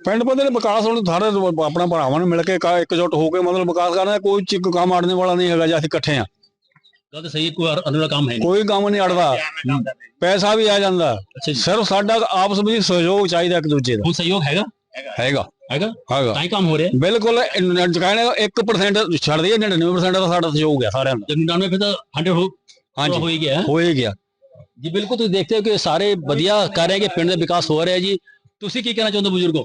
ਪਿੰਡ ਬੰਦੇ ਨੇ ਵਿਕਾਸ ਹੁਣ ਸਾਰੇ ਆਪਣਾ ਭਰਾਵਾਂ ਨੂੰ ਮਿਲ ਕੇ ਕਾ- ਇਕਜੁੱਟ ਹੋ ਕੇ ਮਤਲਬ ਵਿਕਾਸ ਕਰਨਾ ਕੋਈ ਚਿੱਕ ਕੰਮ ਆੜਨੇ ਵਾਲਾ ਨਹੀਂ ਹੈਗਾ ਜੇ ਅਸੀਂ ਇਕੱਠੇ ਆ ਗੱਲ ਸਹੀ ਕੋਈ ਅਨੁਰਾ ਕੰਮ ਹੈ ਨਹੀਂ। ਕੋਈ ਕੰਮ ਨਹੀਂ ਅੜਦਾ ਪੈਸਾ ਵੀ ਆ ਜਾਂਦਾ। ਸਿਰਫ ਸਾਡਾ ਆਪਸ ਵਿੱਚ ਸਹਿਯੋਗ ਚਾਹੀਦਾ ਇੱਕ ਦੂਜੇ ਦਾ। ਹੁਣ ਸਹਿਯੋਗ ਹੈਗਾ? ਹੈਗਾ। ਹੈਗਾ। ਹੈਗਾ? ਤਾਂ ਕੰਮ ਹੋ ਰਿਹਾ। ਬਿਲਕੁਲ ਇਨ- 1% ਛੱਡ ਦਈਏ 99% ਦਾ ਸਾਡਾ ਸਹਿਯੋਗ ਹੈ ਸਾਰਿਆਂ ਦਾ। ਜੇ 99 ਫਿਰ ਤਾਂ 100 ਹੋ ਹੀ ਗਿਆ। ਹੋ ਗਿਆ। ਜੀ ਬਿਲਕੁਲ ਤੁਸੀਂ ਦੇਖਦੇ ਹੋ ਕਿ ਸਾਰੇ ਵਧੀਆ ਕਰ ਰਹੇ ਕਿ ਪਿੰਡ ਦਾ ਵਿਕਾਸ ਹੋ ਰਿਹਾ ਜੀ। ਤੁਸੀਂ ਕੀ ਕਹਿਣਾ ਚਾਹੁੰਦੇ ਹੋ ਬਜ਼ੁਰਗੋ?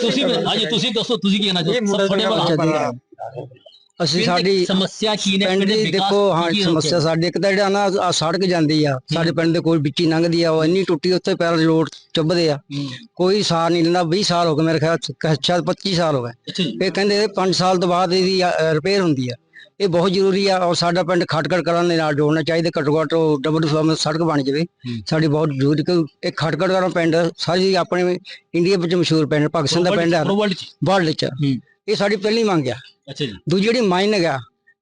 ਤੁਸੀਂ ਹਾਂਜੀ ਤੁਸੀਂ ਦੱਸੋ ਤੁਸੀਂ ਕੀ ਕਹਿਣਾ ਚਾਹੁੰਦੇ ਹੋ ਸਭ ਤੁਹਾਡੇ ਅਸੀਂ ਸਾਡੀ ਸਮੱਸਿਆ ਕੀ ਨੇ? ਪਿੰਡ ਦੇ ਦੇਖੋ ਹਾਂ ਸਮੱਸਿਆ ਸਾਡੇ ਇੱਕ ਤਾਂ ਜਿਹੜਾ ਨਾ ਆਹ ਸੜਕ ਜਾਂਦੀ ਆ ਸਾਡੇ ਪਿੰਡ ਦੇ ਕੋਈ ਵਿੱਚੀ ਲੰਘਦੀ ਆ ਉਹ ਇੰਨੀ ਟੁੱਟੀ ਉੱਥੇ ਪੈਰ ਰੋਡ ਚੁੱਭਦੇ ਆ। ਕੋਈ ਸਾਰ ਨਹੀਂ ਲੈਂਦਾ 20 ਸਾਲ ਹੋ ਗਏ ਮੇਰੇ ਖਿਆਲ ਚ ਸ਼ਾਇਦ 25 ਸਾਲ ਹੋ ਗਏ। ਇਹ ਕਹਿੰਦੇ 5 ਸਾਲ ਤੋਂ ਬਾਅਦ ਇਹਦੀ ਰਿਪੇਅਰ ਹੁੰਦੀ ਆ। ਇਹ ਬਹੁਤ ਜ਼ਰੂਰੀ ਆ ਔਰ ਸਾਡਾ ਪਿੰਡ ਖਟਕੜ ਕਲਾਂ ਦੇ ਨਾਲ ਜੋੜਨਾ ਚਾਹੀਦਾ ਘੱਟੋ ਘੱਟ ਉਹ ਡਬਲ ਸੜਕ ਬਣ ਜਾਵੇ। ਸਾਡੀ ਬਹੁਤ ਜ਼ਰੂਰੀ ਕਿ ਇਹ ਖਟਕੜ ਕਲਾਂ ਪਿੰਡ ਸਾਰੀ ਆਪਣੇ ਇੰਡੀਆ ਵਿੱਚ ਮਸ਼ਹੂਰ ਪਿੰਡ ਸਿੰਘ ਦਾ ਪਿੰਡ ਹੈ ਵਰਲਡ ਚ। ਇਹ ਸਾਡੀ ਪਹਿਲੀ ਮੰਗ ਆ। ਅੱਛਾ ਜੀ। ਦੂਜੀ ਜਿਹੜੀ ਮਾਈਨ ਹੈਗਾ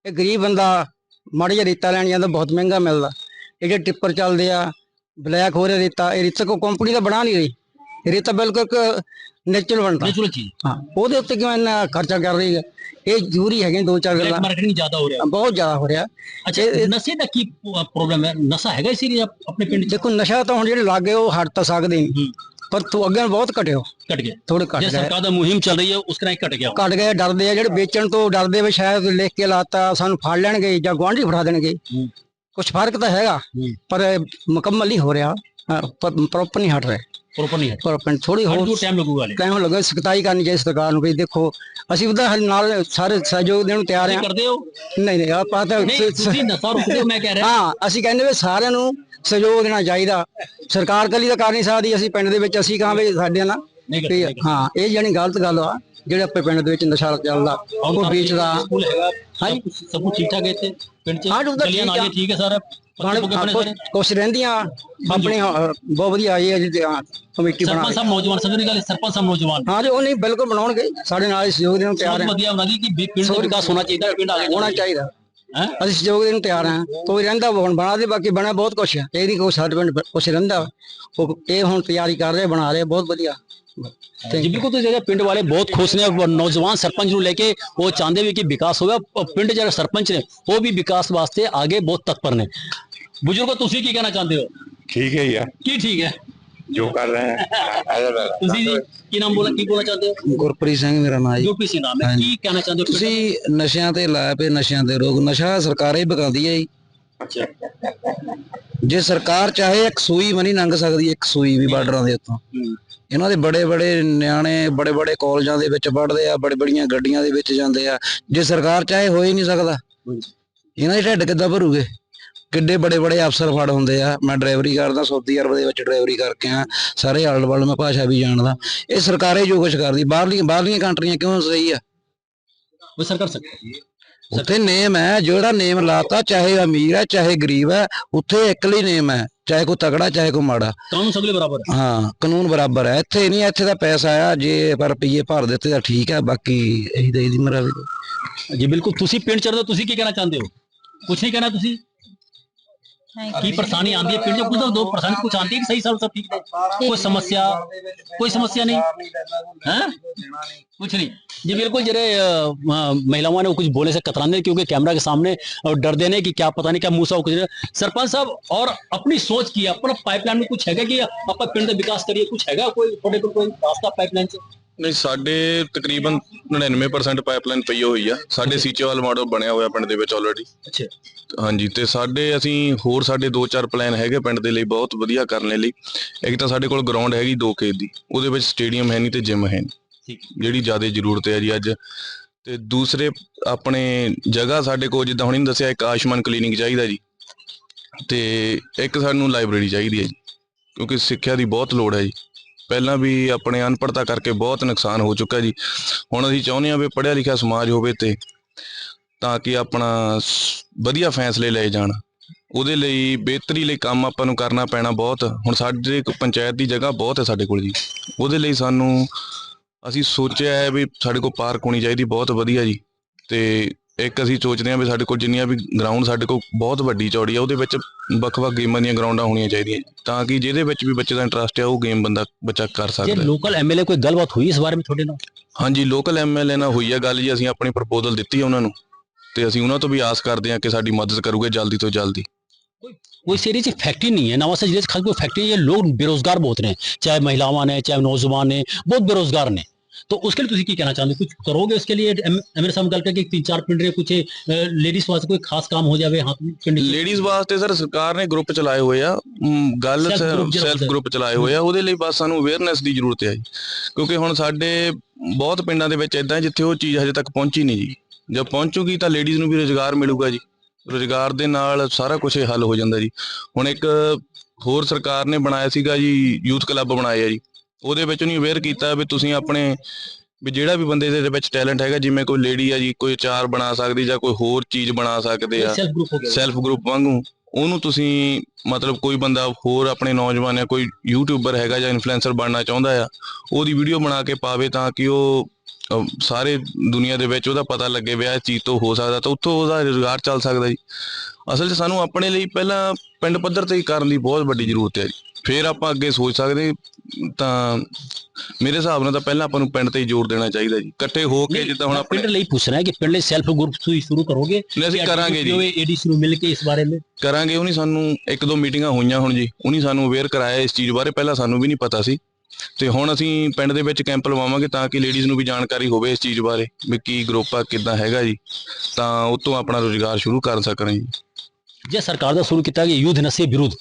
ਇਹ ਗਰੀਬ ਬੰਦਾ ਮਾੜਾ ਜਿਹਾ ਰੇਤਾ ਲੈਣ ਜਾਂਦਾ ਬਹੁਤ ਮਹਿੰਗਾ ਮਿਲਦਾ। ਇਹ ਜਿਹੜੇ ਟਿੱਪਰ ਚੱਲਦੇ ਆ ਬਲੈਕ ਹੋ ਰਿਹਾ ਰੇਤਾ ਇਹ ਰੇਤਾ ਕੋ ਕੰਪਨੀ ਦਾ ਬਣਾ ਨਹੀਂ ਰਹੀ। ਇਹ ਰੇਤਾ ਬਿਲਕੁਲ ਇੱਕ ਨੇਚਰਲ ਬਣਦਾ। ਨੈਚੁਰਲ ਚੀਜ਼। ਹਾਂ ਉਹਦੇ ਉੱਤੇ ਕਿਉਂ ਇੰਨਾ ਖਰਚਾ ਕਰ ਰਹੀ ਹੈ? ਇਹ ਜ਼ਰੂਰੀ ਹੈਗੇ ਦੋ ਚਾਰ ਗੱਲਾਂ। ਮਾਰਕੀਟਿੰਗ ਜ਼ਿਆਦਾ ਹੋ ਰਿਹਾ। ਬਹੁਤ ਜ਼ਿਆਦਾ ਹੋ ਰਿਹਾ। ਅੱਛਾ ਨਸ਼ੇ ਦਾ ਕੀ ਪ੍ਰੋਬਲਮ ਹੈ? ਨਸ਼ਾ ਹੈਗਾ ਇਸੇ ਲਈ ਆਪ- ਆਪਣੇ ਪਿੰਡ ਦੇਖੋ ਨਸ਼ਾ ਤਾਂ ਹੁਣ ਜਿਹੜੇ ਲੱਗੇ ਉਹ ਹਟ ਤਾਂ ਸਕਦੇ ਨਹੀਂ ਪਰ ਤੂੰ ਅੱਗੇ ਬਹੁਤ ਘਟਿਓ ਘਟ ਗਿਆ। ਥੋੜੇ ਘਟ ਜੇ ਗਏ। ਸਰਕਾਰ ਦਾ ਮੁਹਿੰਮ ਚੱਲ ਰਹੀ ਹੈ ਉਸ ਤਰ੍ਹਾਂ ਹੀ ਘਟ ਗਿਆ। ਘਟ ਗਏ ਡਰਦੇ ਆ ਜਿਹੜੇ ਵੇਚਣ ਤੋਂ ਡਰਦੇ ਵੀ ਸ਼ਾਇਦ ਲਿਖ ਕੇ ਲਾਤਾ ਸਾਨੂੰ ਫੜ ਲੈਣਗੇ ਜਾਂ ਗੁਆਂਢੀ ਫੜਾ ਦੇਣਗੇ। ਹੂੰ। ਕੁਝ ਫ਼ਰਕ ਤਾਂ ਹੈਗਾ ਹੂੰ। ਪਰ ਇਹ ਮੁਕੰਮਲ ਨਹੀਂ ਹੋ ਰਿਹਾ। ਪ੍ਰੋਪਰ ਨਹੀਂ ਹਟ ਰਿਹਾ। ਪ੍ਰੋਪਰ ਨਹੀਂ ਹੈ ਪਰ ਥੋੜੀ ਹੋਰ ਹੋਰ ਟਾਈਮ ਲੱਗੂਗਾ ਲੈ ਟਾਈਮ ਲੱਗੇ ਸਖਤਾਈ ਕਰਨੀ ਚਾਹੀਦੀ ਸਰਕਾਰ ਨੂੰ ਵੀ ਦੇਖੋ ਅਸੀਂ ਉਹਦਾ ਹੱਲ ਨਾਲ ਸਾਰੇ ਸਹਿਯੋਗ ਦੇਣ ਨੂੰ ਤਿਆਰ ਤੁਸੀਂ ਹਾਂ। ਕਰਦੇ ਹੋ? ਨਹੀਂ ਨਹੀਂ ਆਪਾਂ ਤਾਂ ਨਹੀਂ ਤੁਸੀਂ ਨਸ਼ਾ ਰੋਕਦੇ ਹੋ ਮੈਂ ਕਹਿ ਰਿਹਾ। ਹਾਂ ਅਸੀਂ ਕਹਿੰਦੇ ਵੀ ਸਾਰਿਆਂ ਨੂੰ ਸਹਿਯੋਗ ਦੇਣਾ ਚਾਹੀਦਾ। ਸਰਕਾਰ ਕੱਲੀ ਤਾਂ ਕਰ ਨਹੀਂ ਸਕਦੀ ਅਸੀਂ ਪਿੰਡ ਦੇ ਵਿੱਚ ਅਸੀਂ ਕਹਾਂ ਵੀ ਸਾਡੇ ਨਾਲ ਹਾਂ ਇਹ ਜਾਨੀ ਗਲਤ ਗੱਲ ਆ ਜਿਹੜੇ ਆਪਣੇ ਪਿੰਡ ਦੇ ਵਿੱਚ ਨਸ਼ਾ ਚੱਲਦਾ ਉਹ ਵੇਚਦਾ। ਹਾਂਜੀ। ਹਾਂਜੀ ਸਭ ਕੁਝ ਠੀਕ ਠਾਕ ਹੈ ਇੱਥੇ ਪਿੰਡ ਚ? ਹਾਂ, ਉਹ ਤਾਂ ਗਲੀਆਂ ਠੀਕ ਆ। ਨਾਲੀਆਂ ਠੀਕ ਹੈ ਸਾਰਾ? ਹੁਣ ਪੱਕੇ ਪੁੱਕੇ ਬਣੇ ਸਾਰੇ? ਕੁਛ ਰਹਿੰਦੀਆਂ ਆਪਣੇ ਬਹੁਤ ਵਧੀਆ ਆਈ ਹੈ ਜੀ ਕਮੇਟੀ ਬਣਾ ਸਰਪੰਚ ਸਾਹਿਬ ਨੌਜਵਾਨ ਸਮਝਣ ਗੱਲ ਸਰਪੰਚ ਸਾਹਿਬ ਨੌਜਵਾਨ। ਹਾਂ ਜੀ ਉਹ ਨਹੀਂ ਬਿਲਕੁਲ ਬਣਾਉਣਗੇ ਸਾਡੇ ਨਾਲ ਸਹਿਯੋਗ ਦੇਣ ਨੂੰ ਤਿਆਰ ਹਾਂ। ਵਧੀਆ ਉਹਨਾਂ ਦੀ ਕਿ ਪਿੰਡ ਦਾ ਵਿਕਾਸ ਹੋਣਾ ਚਾਹੀਦਾ ਪਿੰਡ ਆਗੇ ਹੋਣਾ ਚਾਹੀਦਾ। ਹੈ? ਅਸੀਂ ਸਹਿਯੋਗ ਦੇਣ ਨੂੰ ਤਿਆਰ ਹਾਂ। ਕੋਈ ਰਹਿੰਦਾ ਹੁਣ ਬਣਾ ਦੇ ਬਾਕੀ ਬਣਾ ਬਹੁਤ ਕੁਛ ਹੈ। ਇਹ ਨਹੀਂ ਕੋਈ ਸਾਡੇ ਪਿੰਡ ਕੁਛ ਰਹਿੰਦਾ। ਉਹ ਇਹ ਹੁਣ ਤਿਆਰੀ ਕਰ ਰਹੇ ਬਣਾ ਰਹੇ ਬਹੁਤ ਵਧੀਆ। ਜੀ ਬਿਲਕੁਲ ਤੁਸੀਂ ਜਿਹੜੇ ਪਿੰਡ ਵਾਲੇ ਬਹੁਤ ਖੁਸ਼ ਨੇ ਉਹ ਨੌਜਵਾਨ ਸਰਪੰਚ ਨੂੰ ਲੈ ਕੇ ਉਹ ਚਾਹੁੰਦੇ ਵੀ ਕਿ ਵਿਕਾਸ ਹੋਵੇ। ਪਿੰਡ ਜਿਹੜੇ ਸਰਪੰਚ ਨੇ ਉਹ ਵੀ ਵਿਕਾਸ ਵਾਸਤੇ ਆਗੇ ਬਹੁਤ ਤਤਪਰ ਨੇ। ਬਜ਼ੁਰਗੋ ਤੁਸੀਂ ਕੀ ਕਹਿਣਾ ਚਾਹੁੰਦੇ ਹੋ? ਠੀਕ ਹੈ ਯਾਰ ਕੀ ਠੀਕ ਹੈ? ਜੋ ਕਰ ਰਹੇ ਹੈ। ਤੁਸੀਂ ਜੀ ਕੀ ਨਾਮ ਬੋਲਾ ਕੀ ਬੋਲਣਾ ਚਾਹੁੰਦੇ ਹੋ? ਗੁਰਪ੍ਰੀਤ ਸਿੰਘ ਮੇਰਾ ਨਾਮ ਜੀ। ਯੂਪੀ ਸੀ ਨਾਮ ਹੈ। ਕੀ ਕਹਿਣਾ ਚਾਹੁੰਦੇ ਹੋ? ਤੁਸੀਂ ਨਸ਼ਿਆਂ ਤੇ ਲਾਇਆ ਪਏ ਨਸ਼ਿਆਂ ਦੇ ਰੋਗ। ਨਸ਼ਾ ਸਰਕਾਰੇ ਬਗਾਉਂਦੀ ਹੈ ਜੀ। ਅੱਛਾ। ਜੇ ਸਰਕਾਰ ਚਾਹੇ ਇੱਕ ਸੂਈ ਵੀ ਨਹੀਂ ਲੰਘ ਸਕਦੀ ਇੱਕ ਸੂਈ ਵੀ ਬਾਰਡਰਾਂ ਦੇ ਉੱਤੋਂ। ਇਹਨਾਂ ਦੇ ਬੜੇ ਬੜੇ ਨਿਆਣੇ ਬੜੇ ਬੜੇ ਕਾਲਜਾਂ ਦੇ ਵਿੱਚ ਪੜ੍ਹਦੇ ਆ ਬੜੇ ਬੜੀਆਂ ਗੱਡੀਆਂ ਦੇ ਵਿੱਚ ਜਾਂਦੇ ਆ। ਜੇ ਸਰਕਾਰ ਚਾਹੇ ਹੋ ਹੀ ਨਹੀਂ ਸਕਦਾ ਇਹਨਾਂ ਦੇ ਢਿੱਡ ਕਿੱਦਾਂ ਭਰੂਗੇ? ਕਿੱਡੇ ਬੜੇ ਬੜੇ ਅਫਸਰ ਫੜ ਹੁੰਦੇ ਆ। ਮੈਂ ਡਰਾਈਵਰੀ ਕਰਦਾ ਸਾਊਦੀ ਅਰਬ ਦੇ ਵਿੱਚ ਡਰਾਈਵਰੀ ਕਰਕੇ ਆ। ਸਾਰੇ ਆਲ ਵੱਲ ਮੈਂ ਭਾਸ਼ਾ ਵੀ ਜਾਣਦਾ। ਇਹ ਸਰਕਾਰੇ ਜੋ ਕੁਛ ਕਰਦੀ ਬਾਹਰਲੀਆਂ ਬਾਹਰਲੀਆਂ ਕੰਟਰੀਆਂ ਕਿਉਂ ਸਹੀ ਆ? ਉਹ ਸਰ ਕਰ ਸਕਦੇ ਉੱਥੇ ਨੇਮ ਹੈ ਜਿਹੜਾ ਨੇਮ ਲਾਤਾ ਚਾਹੇ ਅਮੀਰ ਹੈ ਚਾਹੇ ਗਰੀਬ ਹੈ ਉੱਥੇ ਇੱਕ ਲਈ ਨੇਮ ਹੈ ਚਾਹੇ ਕੋਈ ਤਗੜਾ ਚਾਹੇ ਕੋਈ ਮਾੜਾ। ਕਾਨੂੰਨ ਸਭ ਲਈ ਬਰਾਬਰ ਹੈ। ਹਾਂ ਕਾਨੂੰਨ ਬਰਾਬਰ ਹੈ। ਇੱਥੇ ਨਹੀਂ ਇੱਥੇ ਦਾ ਪੈਸਾ ਆ ਜੇ ਪਰ ਰੁਪਈਏ ਭਰ ਦਿੱਤੇ ਤਾਂ ਠੀਕ ਹੈ ਬਾਕੀ ਇਹੀ ਤਾਂ ਇਹਦੀ ਮਰਾ ਜੀ ਬਿਲਕੁਲ। ਤੁਸੀਂ ਪਿੰਡ ਚੜਦੇ ਤੁਸੀਂ ਕੀ ਕਹਿਣਾ ਚਾਹੁੰਦੇ ਹੋ? ਕੁਝ ਨਹੀਂ ਕਹਿਣਾ ਤੁਸੀਂ? की परेशानी आती है पिंड कुछ दो परसेंट कुछ आती है सही सर सब ठीक है? कोई समस्या कोई समस्या नहीं। है? कुछ नहीं। जी बिल्कुल जरे महिलाओं ने कुछ बोले से कतराने क्योंकि कैमरा के सामने और डर देने की क्या पता नहीं क्या मूसा कुछ सरपंच साहब और अपनी सोच की अपना पाइपलाइन में कुछ है कि अपना पिंड विकास करिए कुछ है कोई छोटे कोई रास्ता पाइपलाइन से? ਨਹੀਂ ਸਾਡੇ ਤਕਰੀਬਨ 99% ਪਾਈਪਲਾਈਨ ਪਈ ਹੋਈ ਆ। ਸਾਡੇ ਸੀਚੇਵਾਲ ਮਾਡਲ ਬਣਿਆ ਹੋਇਆ ਪਿੰਡ ਦੇ ਵਿੱਚ ਆਲਰੇਡੀ ਅੱਛਾ। ਹਾਂਜੀ ਤੇ ਸਾਡੇ ਅਸੀਂ ਹੋਰ ਸਾਡੇ 2-4 ਪਲਾਨ ਹੈਗੇ ਪਿੰਡ ਦੇ ਲਈ ਬਹੁਤ ਵਧੀਆ ਕਰਨ ਲਈ। ਇੱਕ ਤਾਂ ਸਾਡੇ ਕੋਲ ਗਰਾਊਂਡ ਹੈਗੀ ਦੋ ਖੇਤ ਦੀ। ਉਹਦੇ ਵਿੱਚ ਸਟੇਡੀਅਮ ਹੈ ਨਹੀਂ ਤੇ ਜਿਮ ਹੈ ਨਹੀਂ। ਠੀਕ। ਜਿਹੜੀ ਜ਼ਿਆਦਾ ਜ਼ਰੂਰਤ ਹੈ ਜੀ ਅੱਜ। ਤੇ ਦੂਸਰੇ ਆਪਣੇ ਜਗ੍ਹਾ ਸਾਡੇ ਕੋਲ ਜਿੱਦਾਂ ਹੁਣੇ ਦੱਸਿਆ ਇੱਕ ਆਯੁਸ਼ਮਾਨ ਕਲੀਨਿਕ ਚਾਹੀਦਾ ਜੀ। ਤੇ ਇੱਕ ਸਾਨੂੰ ਲਾਇਬ੍ਰੇਰੀ ਚਾਹੀਦੀ ਹੈ ਜੀ। ਕਿਉਂਕਿ ਸਿੱਖਿਆ ਦੀ ਬਹੁਤ ਲੋੜ ਹੈ ਜੀ। ਪਹਿਲਾਂ ਵੀ ਆਪਣੇ ਅਨਪੜ੍ਹਤਾ ਕਰਕੇ ਬਹੁਤ ਨੁਕਸਾਨ ਹੋ ਚੁੱਕਾ ਜੀ। ਹੁਣ ਅਸੀਂ ਚਾਹੁੰਦੇ ਹਾਂ ਵੀ ਪੜ੍ਹਿਆ ਲਿਖਿਆ ਸਮਾਜ ਹੋਵੇ ਤੇ ਤਾਂ ਕਿ ਆਪਣਾ ਵਧੀਆ ਫੈਸਲੇ ਲਏ ਜਾਣ। ਉਹਦੇ ਲਈ ਬਿਹਤਰੀ ਲਈ ਕੰਮ ਆਪਾਂ ਨੂੰ ਕਰਨਾ ਪੈਣਾ ਬਹੁਤ। ਹੁਣ ਸਾਡੇ ਇੱਕ ਪੰਚਾਇਤ ਦੀ ਜਗ੍ਹਾ ਬਹੁਤ ਹੈ ਸਾਡੇ ਕੋਲ ਜੀ। ਉਹਦੇ ਲਈ ਸਾਨੂੰ ਅਸੀਂ ਸੋਚਿਆ ਹੈ ਵੀ ਸਾਡੇ ਕੋਲ ਪਾਰਕ ਹੋਣੀ ਚਾਹੀਦੀ, ਬਹੁਤ ਵਧੀਆ ਜੀ। ਤੇ ਇੱਕ ਅਸੀਂ ਸੋਚਦੇ ਹਾਂ ਵੀ ਸਾਡੇ ਕੋਲ ਜਿੰਨੀਆਂ ਵੀ ਗਰਾਊਂਡ ਸਾਡੇ ਕੋਲ ਬਹੁਤ ਵੱਡੀ ਚੌੜੀ ਆ ਉਹਦੇ ਵਿੱਚ ਵੱਖ-ਵੱਖ ਗੇਮਾਂ ਦੀਆਂ ਗਰਾਊਂਡਾਂ ਹੋਣੀਆਂ ਚਾਹੀਦੀਆਂ ਤਾਂ ਕਿ ਜਿਹਦੇ ਵਿੱਚ ਵੀ ਬੱਚੇ ਦਾ ਇੰਟਰਸਟ ਹੈ ਉਹ ਗੇਮ ਬੰਦਾ ਬੱਚਾ ਕਰ ਜੇ ਸਕਦਾ ਹੈ। ਲੋਕਲ ਐਮਐਲਏ ਕੋਈ ਗੱਲਬਾਤ ਹੋਈ ਇਸ ਬਾਰੇ ਵਿੱਚ ਤੁਹਾਡੇ ਨਾਲ ਹਾਂਜੀ ਲੋਕਲ ਐਮਐਲਏ ਨਾਲ ਹੋਈ ਆ ਗੱਲ ਜੀ ਅਸੀਂ ਆਪਣੀ ਪ੍ਰਪੋਜ਼ਲ ਦਿੱਤੀ ਆ ਉਹਨਾਂ ਨੂੰ ਤੇ ਅਸੀਂ ਉਹਨਾਂ ਤੋਂ ਵੀ ਆਸ ਕਰਦੇ ਹਾਂ ਕਿ ਸਾਡੀ ਮਦਦ ਕਰੂਗੇ ਜਲਦੀ ਤੋਂ ਜਲਦੀ कोई इस एरिया से फैक्ट्री नहीं है नवासा जिले से खास कोई फैक्ट्री है लोग बेरोजगार बहुत ने चाहे महिलावां ने चाहे नौजवान ने बहुत बेरोजगार ने तो उसके लिए ਤੁਸੀਂ ਕੀ ਕਹਿਣਾ ਚਾਹੁੰਦੇ ਕੁਝ ਕਰੋਗੇ उसके लिए एमएलए साहब ਗੱਲ ਕਰਕੇ ਤਿੰਨ ਚਾਰ ਪਿੰਡ ਦੇ ਕੁਝ ਲੇਡੀਜ਼ ਵਾਸਤੇ ਕੋਈ ਖਾਸ ਕੰਮ ਹੋ ਜਾਵੇ ਹਾਂ ਪਿੰਡ 'ਚ। ਲੇਡੀਜ਼ ਵਾਸਤੇ ਸਰ ਸਰਕਾਰ ਨੇ ਗਰੁੱਪ ਚਲਾਏ ਹੋਏ ਆ ਮ, ਗੱਲ Self group ਜਿਹੜਾ ਸੈਲਫ ਹੁੰਦਾ। ਗਰੁੱਪ ਚਲਾਏ ਹੋਏ ਆ ਉਹਦੇ ਲਈ ਬਸ ਸਾਨੂੰ ਅਵੇਅਰਨੈਸ ਦੀ ਜ਼ਰੂਰਤ ਹੈ ਜੀ ਕਿਉਂਕਿ ਹੁਣ ਸਾਡੇ ਬਹੁਤ ਪਿੰਡਾਂ ਦੇ ਵਿੱਚ ਇਦਾਂ ਜਿੱਥੇ ਉਹ ਚੀਜ਼ ਹਜੇ ਤੱਕ ਪਹੁੰਚੀ ਨਹੀਂ ਜੀ ਜਦ ਪਹੁੰਚੂਗੀ ਤਾਂ ਲੇਡੀਜ਼ ਨੂੰ ਵੀ ਰੋਜ਼ਗਾਰ ਮਿਲੂਗਾ ਜੀ ਰੋਜ਼ਗਾਰ ਦੇ ਨਾਲ ਸਾਰਾ ਕੁਝ ਹੱਲ ਹੋ ਜਾਂਦਾ ਜੀ ਹੁਣ ਇੱਕ ਹੋਰ ਸਰਕਾਰ ਨੇ ਬਣਾਇਆ ਸੀਗਾ ਜੀ ਯੂਥ ਕਲੱਬ ਬਣਾਏ ਆ ਜੀ ਉਹਦੇ ਵਿੱਚ ਉਹਨੂੰ ਅਵੇਅਰ ਕੀਤਾ ਵੀ ਤੁਸੀਂ ਆਪਣੇ ਵੀ ਜਿਹੜਾ ਵੀ ਬੰਦੇ ਦੇ ਵਿੱਚ ਟੈਲੈਂਟ ਹੈਗਾ ਜਿਵੇਂ ਕੋਈ ਲੇਡੀ ਆ ਜੀ ਕੋਈ ਅਚਾਰ ਬਣਾ ਸਕਦੀ ਜਾਂ ਕੋਈ ਹੋਰ ਚੀਜ਼ ਬਣਾ ਸਕਦੇ ਆ ਸੈਲਫ ਗਰੁੱਪ ਹੋ ਗਿਆ। ਸੈਲਫ ਗਰੁੱਪ ਵਾਂਗੂ ਉਹਨੂੰ ਤੁਸੀਂ ਮਤਲਬ ਕੋਈ ਬੰਦਾ ਹੋਰ ਆਪਣੇ ਨੌਜਵਾਨ ਜਾਂ ਕੋਈ ਯੂਟਿਊਬਰ ਹੈਗਾ ਜਾਂ ਇਨਫਲੂਐਂਸਰ ਬਣਨਾ ਚਾਹੁੰਦਾ ਆ ਉਹਦੀ ਵੀਡੀਓ ਬਣਾ ਕੇ ਪਾਵੇ ਤਾਂ ਕਿ ਉਹ ਸਾਰੇ ਦੁਨੀਆ ਦੇ ਵਿੱਚ ਉਹਦਾ ਪਤਾ ਲੱਗੇ ਵੀ ਇਹ ਚੀਜ਼ ਤੋਂ ਹੋ ਸਕਦਾ ਤਾਂ ਉੱਥੋਂ ਉਹਦਾ ਰੁਜ਼ਗਾਰ ਚੱਲ ਸਕਦਾ ਜੀ। ਅਸਲ 'ਚ ਸਾਨੂੰ ਆਪਣੇ ਲਈ ਪਹਿਲਾਂ ਪਿੰਡ ਪੱਧਰ ਤੇ ਹੀ ਕਰਨ ਦੀ ਬਹੁਤ ਵੱਡੀ ਜ਼ਰੂਰਤ ਹੈ ਜੀ। ਫਿਰ ਆਪਾਂ ਅੱਗੇ ਸੋਚ ਸਕਦੇ ਤਾਂ ਮੇਰੇ ਹਿਸਾਬ ਨਾਲ ਤਾਂ ਪਹਿਲਾਂ ਆਪਾਂ ਨੂੰ ਪਿੰਡ ਤੇ ਹੀ ਜ਼ੋਰ ਦੇਣਾ ਚਾਹੀਦਾ ਜੀ। ਇਕੱਠੇ ਹੋ ਕੇ ਜਿੱਦਾਂ ਹੁਣ ਆਪਣੇ ਪਿੰਡ ਲਈ ਪੁੱਛ ਰਿਹਾ ਕਿ ਪਿੰਡ ਲਈ ਸੈਲਫ ਗਰੁੱਪ ਤੁਸੀਂ ਸ਼ੁਰੂ ਕਰੋਗੇ ਨਹੀਂ, ਅਸੀਂ ਕਰਾਂਗੇ ਜੀ। ਏਡੀਸੀ ਨੂੰ ਮਿਲ ਕੇ ਇਸ ਬਾਰੇ ਵਿੱਚ ਕਰਾਂਗੇ ਉਹਨੀ ਸਾਨੂੰ ਇੱਕ ਦੋ ਮੀਟਿੰਗਾਂ ਹੋਈਆਂ ਹੁਣ ਜੀ। ਉਹਨੀ ਸਾਨੂੰ ਅਵੇਅਰ ਕਰਾਇਆ ਇਸ ਚੀਜ਼ ਬਾਰੇ ਪਹਿਲਾਂ ਸਾਨੂੰ ਵੀ ਨਹੀਂ ਪਤਾ ਸੀ। ਤੇ ਹੁਣ ਅਸੀਂ ਪਿੰਡ ਦੇ ਵਿੱਚ ਕੈਂਪ ਲਵਾਵਾਂਗੇ ਤਾਂ ਕਿ ਲੇਡੀਜ਼ ਨੂੰ ਵੀ ਜਾਣਕਾਰੀ ਹੋਵੇ ਇਸ ਚੀਜ਼ ਬਾਰੇ ਵੀ ਕੀ ਗਰੁੱਪ ਆ ਕਿੱਦਾਂ ਹੈਗਾ ਜੀ ਤਾਂ ਉਹ ਤੋਂ ਆਪਣਾ ਰੋਜ਼ਗਾਰ ਸ਼ੁਰੂ ਕਰ ਸਕਣ ਜੀ। ਜੇ ਸਰਕਾਰ ਦਾ ਸ਼ੁਰੂ ਕੀਤਾ ਕਿ ਯੂਥ ਨਸ਼ੇ ਵਿਰੁੱਧ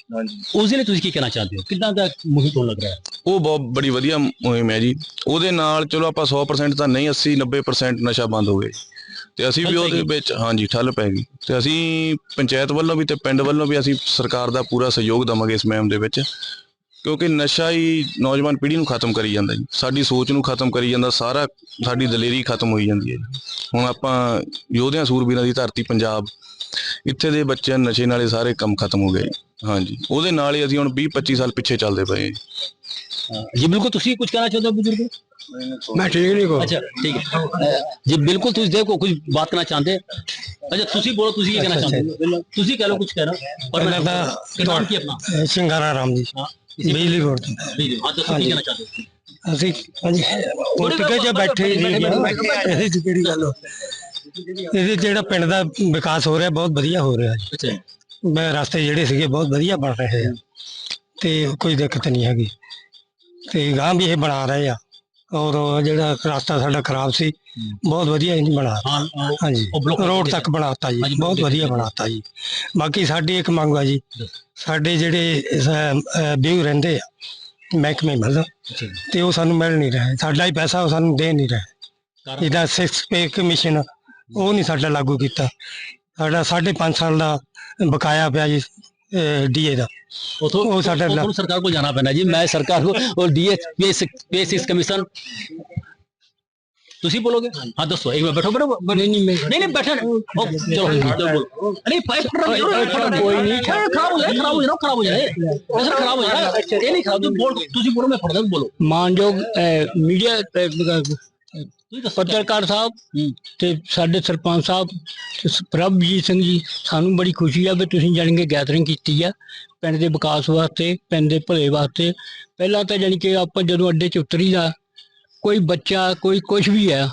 ਉਸ ਦੇ ਲਈ ਤੁਸੀਂ ਕੀ ਕਹਿਣਾ ਚਾਹਦੇ ਹੋ? ਕਿੱਦਾਂ ਦਾ ਮੁਹਿੰਮ ਤੁਹਾਨੂੰ ਲੱਗ ਰਿਹਾ? ਹੈ ਉਹ ਬਹੁਤ ਬੜੀ ਵਧੀਆ ਮੁਹਿੰਮ ਹੈ ਜੀ। ਉਹਦੇ ਨਾਲ ਚਲੋ ਆਪਾਂ 100% ਤਾਂ ਨਹੀਂ 80 90% ਨਸ਼ਾ ਬੰਦ ਹੋ ਗਿਆ। ਤੇ ਅਸੀਂ ਵੀ ਉਹਦੇ। ਵਿੱਚ ਹਾਂਜੀ ਠੱਲ ਪੈ ਗਈ। ਤੇ ਅਸੀਂ ਪੰਚਾਇਤ ਵੱਲੋਂ ਵੀ ਤੇ ਪਿੰਡ ਵੱਲੋਂ ਵੀ ਅਸੀਂ ਸਰਕਾਰ ਦਾ ਪੂਰਾ ਸਹਿਯੋਗ ਦਵਾਂਗੇ ਇਸ ਮੁਹਿੰਮ ਦੇ ਵਿੱਚ। ਕਿਉਂਕਿ ਨਸ਼ਾ ਹੀ ਨੌਜਵਾਨ ਪੀੜ੍ਹੀ ਨੂੰ ਖਤਮ ਕਰੀ ਜਾਂਦਾ ਜੀ। ਸਾਡੀ ਸੋਚ ਨੂੰ ਖਤਮ ਕਰੀ ਜਾਂਦਾ ਸਾਰਾ ਸਾਡੀ ਦਲੇਰੀ ਖਤਮ ਹੋਈ ਜਾਂਦੀ ਹੈ ਹੁਣ ਆਪਾਂ ਯੋਧਿਆਂ ਸੂਰਬੀਰਾਂ ਦੀ ਧਰਤੀ ਪੰਜਾਬ ਇੱਥੇ ਦੇ ਬੱਚਿਆਂ ਨਸ਼ੇ ਨਾਲੇ ਸਾਰੇ ਕੰਮ ਖਤਮ ਹੋ ਗਏ ਹਾਂਜੀ ਉਹਦੇ ਨਾਲ ਹੀ ਅਸੀਂ ਹੁਣ 20 25 ਸਾਲ ਪਿੱਛੇ ਚੱਲਦੇ ਪਏ ਹਾਂ ਜੀ। ਬਿਲਕੁਲ ਤੁਸੀਂ ਕੁਝ ਕਹਿਣਾ ਚਾਹੁੰਦੇ ਹੋ ਬਜ਼ੁਰਗ? ਮੈਂ ਠੀਕ ਨਹੀਂ ਕੋ। ਅੱਛਾ ਠੀਕ ਹੈ। ਜੀ ਬਿਲਕੁਲ ਤੁਸੀਂ ਦੇਖੋ ਕੁਝ ਬਾਤ ਕਰਨਾ ਚਾਹੁੰਦੇ? ਅੱਛਾ ਤੁਸੀਂ ਬੋਲੋ ਤੁਸੀਂ ਕੀ ਕਹਿਣਾ ਚਾਹੁੰਦੇ? ਤੁਸੀਂ ਕਹਿ ਲਓ ਕੁਝ ਕਹਿਣਾ। ਪਰ ਮੈਂ ਤਾਂ ਕੀ ਆਪਣਾ? ਸ਼ਿੰਗਾਰਾ ਰਾਮ ਜੀ। ਬਿਜਲੀ ਬੋਰਡ ਤੋਂ। ਬਿਜਲੀ ਹਾਂ ਦੱਸੋ ਕੀ ਕਹਿਣਾ ਚਾਹਦੇ ਹੋ? ਅਸੀਂ ਹਾਂਜੀ ਉੱਠ ਕੇ ਜੇ ਬੈਠੇ ਹੀ ਨਹੀਂ। ਇਹਦੀ ਚ ਕਿਹੜੀ ਗੱਲ ਇਹਦੇ ਜਿਹੜਾ ਪਿੰਡ ਦਾ ਵਿਕਾਸ ਹੋ ਰਿਹਾ ਬਹੁਤ ਵਧੀਆ ਹੋ ਰਿਹਾ। ਜੀ। ਮੈਂ ਰਸਤੇ ਜਿਹੜੇ ਸੀਗੇ ਬਹੁਤ ਵਧੀਆ ਬਣ ਰਹੇ ਆ। ਤੇ ਕੋਈ ਦਿੱਕਤ ਨਹੀਂ ਹੈਗੀ। ਤੇ ਗਾਂ ਵੀ ਇਹ ਬਣਾ ਰਹੇ ਆ। ਔਰ ਜਿਹੜਾ ਰਸਤਾ ਸਾਡਾ ਖਰਾਬ ਸੀ ਬਹੁਤ ਵਧੀਆ ਇਹਨੇ ਬਣਾ ਹਾਂ ਹਾਂ, ਹਾਂਜੀ। ਰੋਡ ਤੱਕ ਬਣਾਤਾ ਜੀ। ਬਹੁਤ ਵਧੀਆ। ਬਣਾਤਾ ਜੀ। ਬਾਕੀ ਸਾਡੀ ਇੱਕ ਮੰਗ ਆ ਜੀ ਸਾਡੇ ਜਿਹੜੇ ਵਿਊ ਰਹਿੰਦੇ ਆ ਮਹਿਕਮੇ ਮਤਲਬ। ਤੇ ਉਹ ਸਾਨੂੰ ਮਿਲ ਨਹੀਂ ਰਿਹਾ। ਸਾਡਾ ਹੀ ਪੈਸਾ ਉਹ ਸਾਨੂੰ ਦੇ ਨਹੀਂ ਰਿਹਾ। ਜਿਹਦਾ 6 ਪੇ ਕਮਿਸ਼ਨ ਉਹ ਨਹੀਂ ਸਾਡਾ ਲਾਗੂ ਕੀਤਾ। ਸਾਡਾ 5.5 ਸਾਲ ਦਾ ਬਕਾਇਆ ਪਿਆ ਜੀ ਡੀਏ ਦਾ। ਉਥੋਂ ਉਹ ਸਾਡਾ ਸਰਕਾਰ ਕੋਲ ਜਾਣਾ ਪੈਣਾ ਜੀ। ਮੈਂ ਸਰਕਾਰ ਕੋ ਉਹ ਡੀਐਸ ਪੇ 6 ਕਮਿਸ਼ਨ ਤੁਸੀਂ ਬੋਲੋਗੇ? ਹਾਂ ਦੱਸੋ ਇੱਕ ਮਿੰਟ ਬੈਠੋ ਬੈਠੋ ਨਹੀਂ ਨਹੀਂ ਮੈਂ ਨਹੀਂ ਨਹੀਂ ਬੈਠੋ ਚਲੋ ਚਲੋ ਬੋਲੋ। ਨਹੀਂ ਫਾਈਟ ਰਹਾ ਕੋਈ ਨਹੀਂ ਖਰਾਬ ਹੋ ਜਾਏ ਖਰਾਬ ਹੋ ਜਾਏ ਖਰਾਬ ਹੋ ਜਾਏ ਅਸਰ ਖਰਾਬ ਹੋ ਜਾਏ ਇਹ ਨਹੀਂ ਖਰਾਬ ਤੁਸੀਂ ਬੋਲ ਤੁਸੀਂ ਬੋਲੋ ਮੈਂ ਫੜਦਾ ਬੋਲੋ। ਮਾਨਯੋਗ ਮੀਡੀਆ ਪੱਤਰਕਾਰ ਸਾਹਿਬ ਤੇ ਸਾਡੇ ਸਰਪੰਚ ਸਾਹਿਬ ਪ੍ਰਭਜੀਤ ਸਿੰਘ ਜੀ ਸਾਨੂੰ ਬੜੀ ਖੁਸ਼ੀ ਆ ਵੀ ਤੁਸੀਂ ਜਾਣੀ ਕਿ ਗੈਦਰਿੰਗ ਕੀਤੀ ਆ ਪਿੰਡ ਦੇ ਵਿਕਾਸ ਵਾਸਤੇ ਪਿੰਡ ਦੇ ਭਲੇ ਵਾਸਤੇ। ਪਹਿਲਾਂ ਤਾਂ ਜਾਣੀ ਕਿ ਆਪਾਂ ਜਦੋਂ ਅੱਡੇ 'ਚ ਉਤਰੀਦਾ ਕੋਈ ਬੱਚਾ ਕੋਈ ਕੁਝ ਵੀ ਆ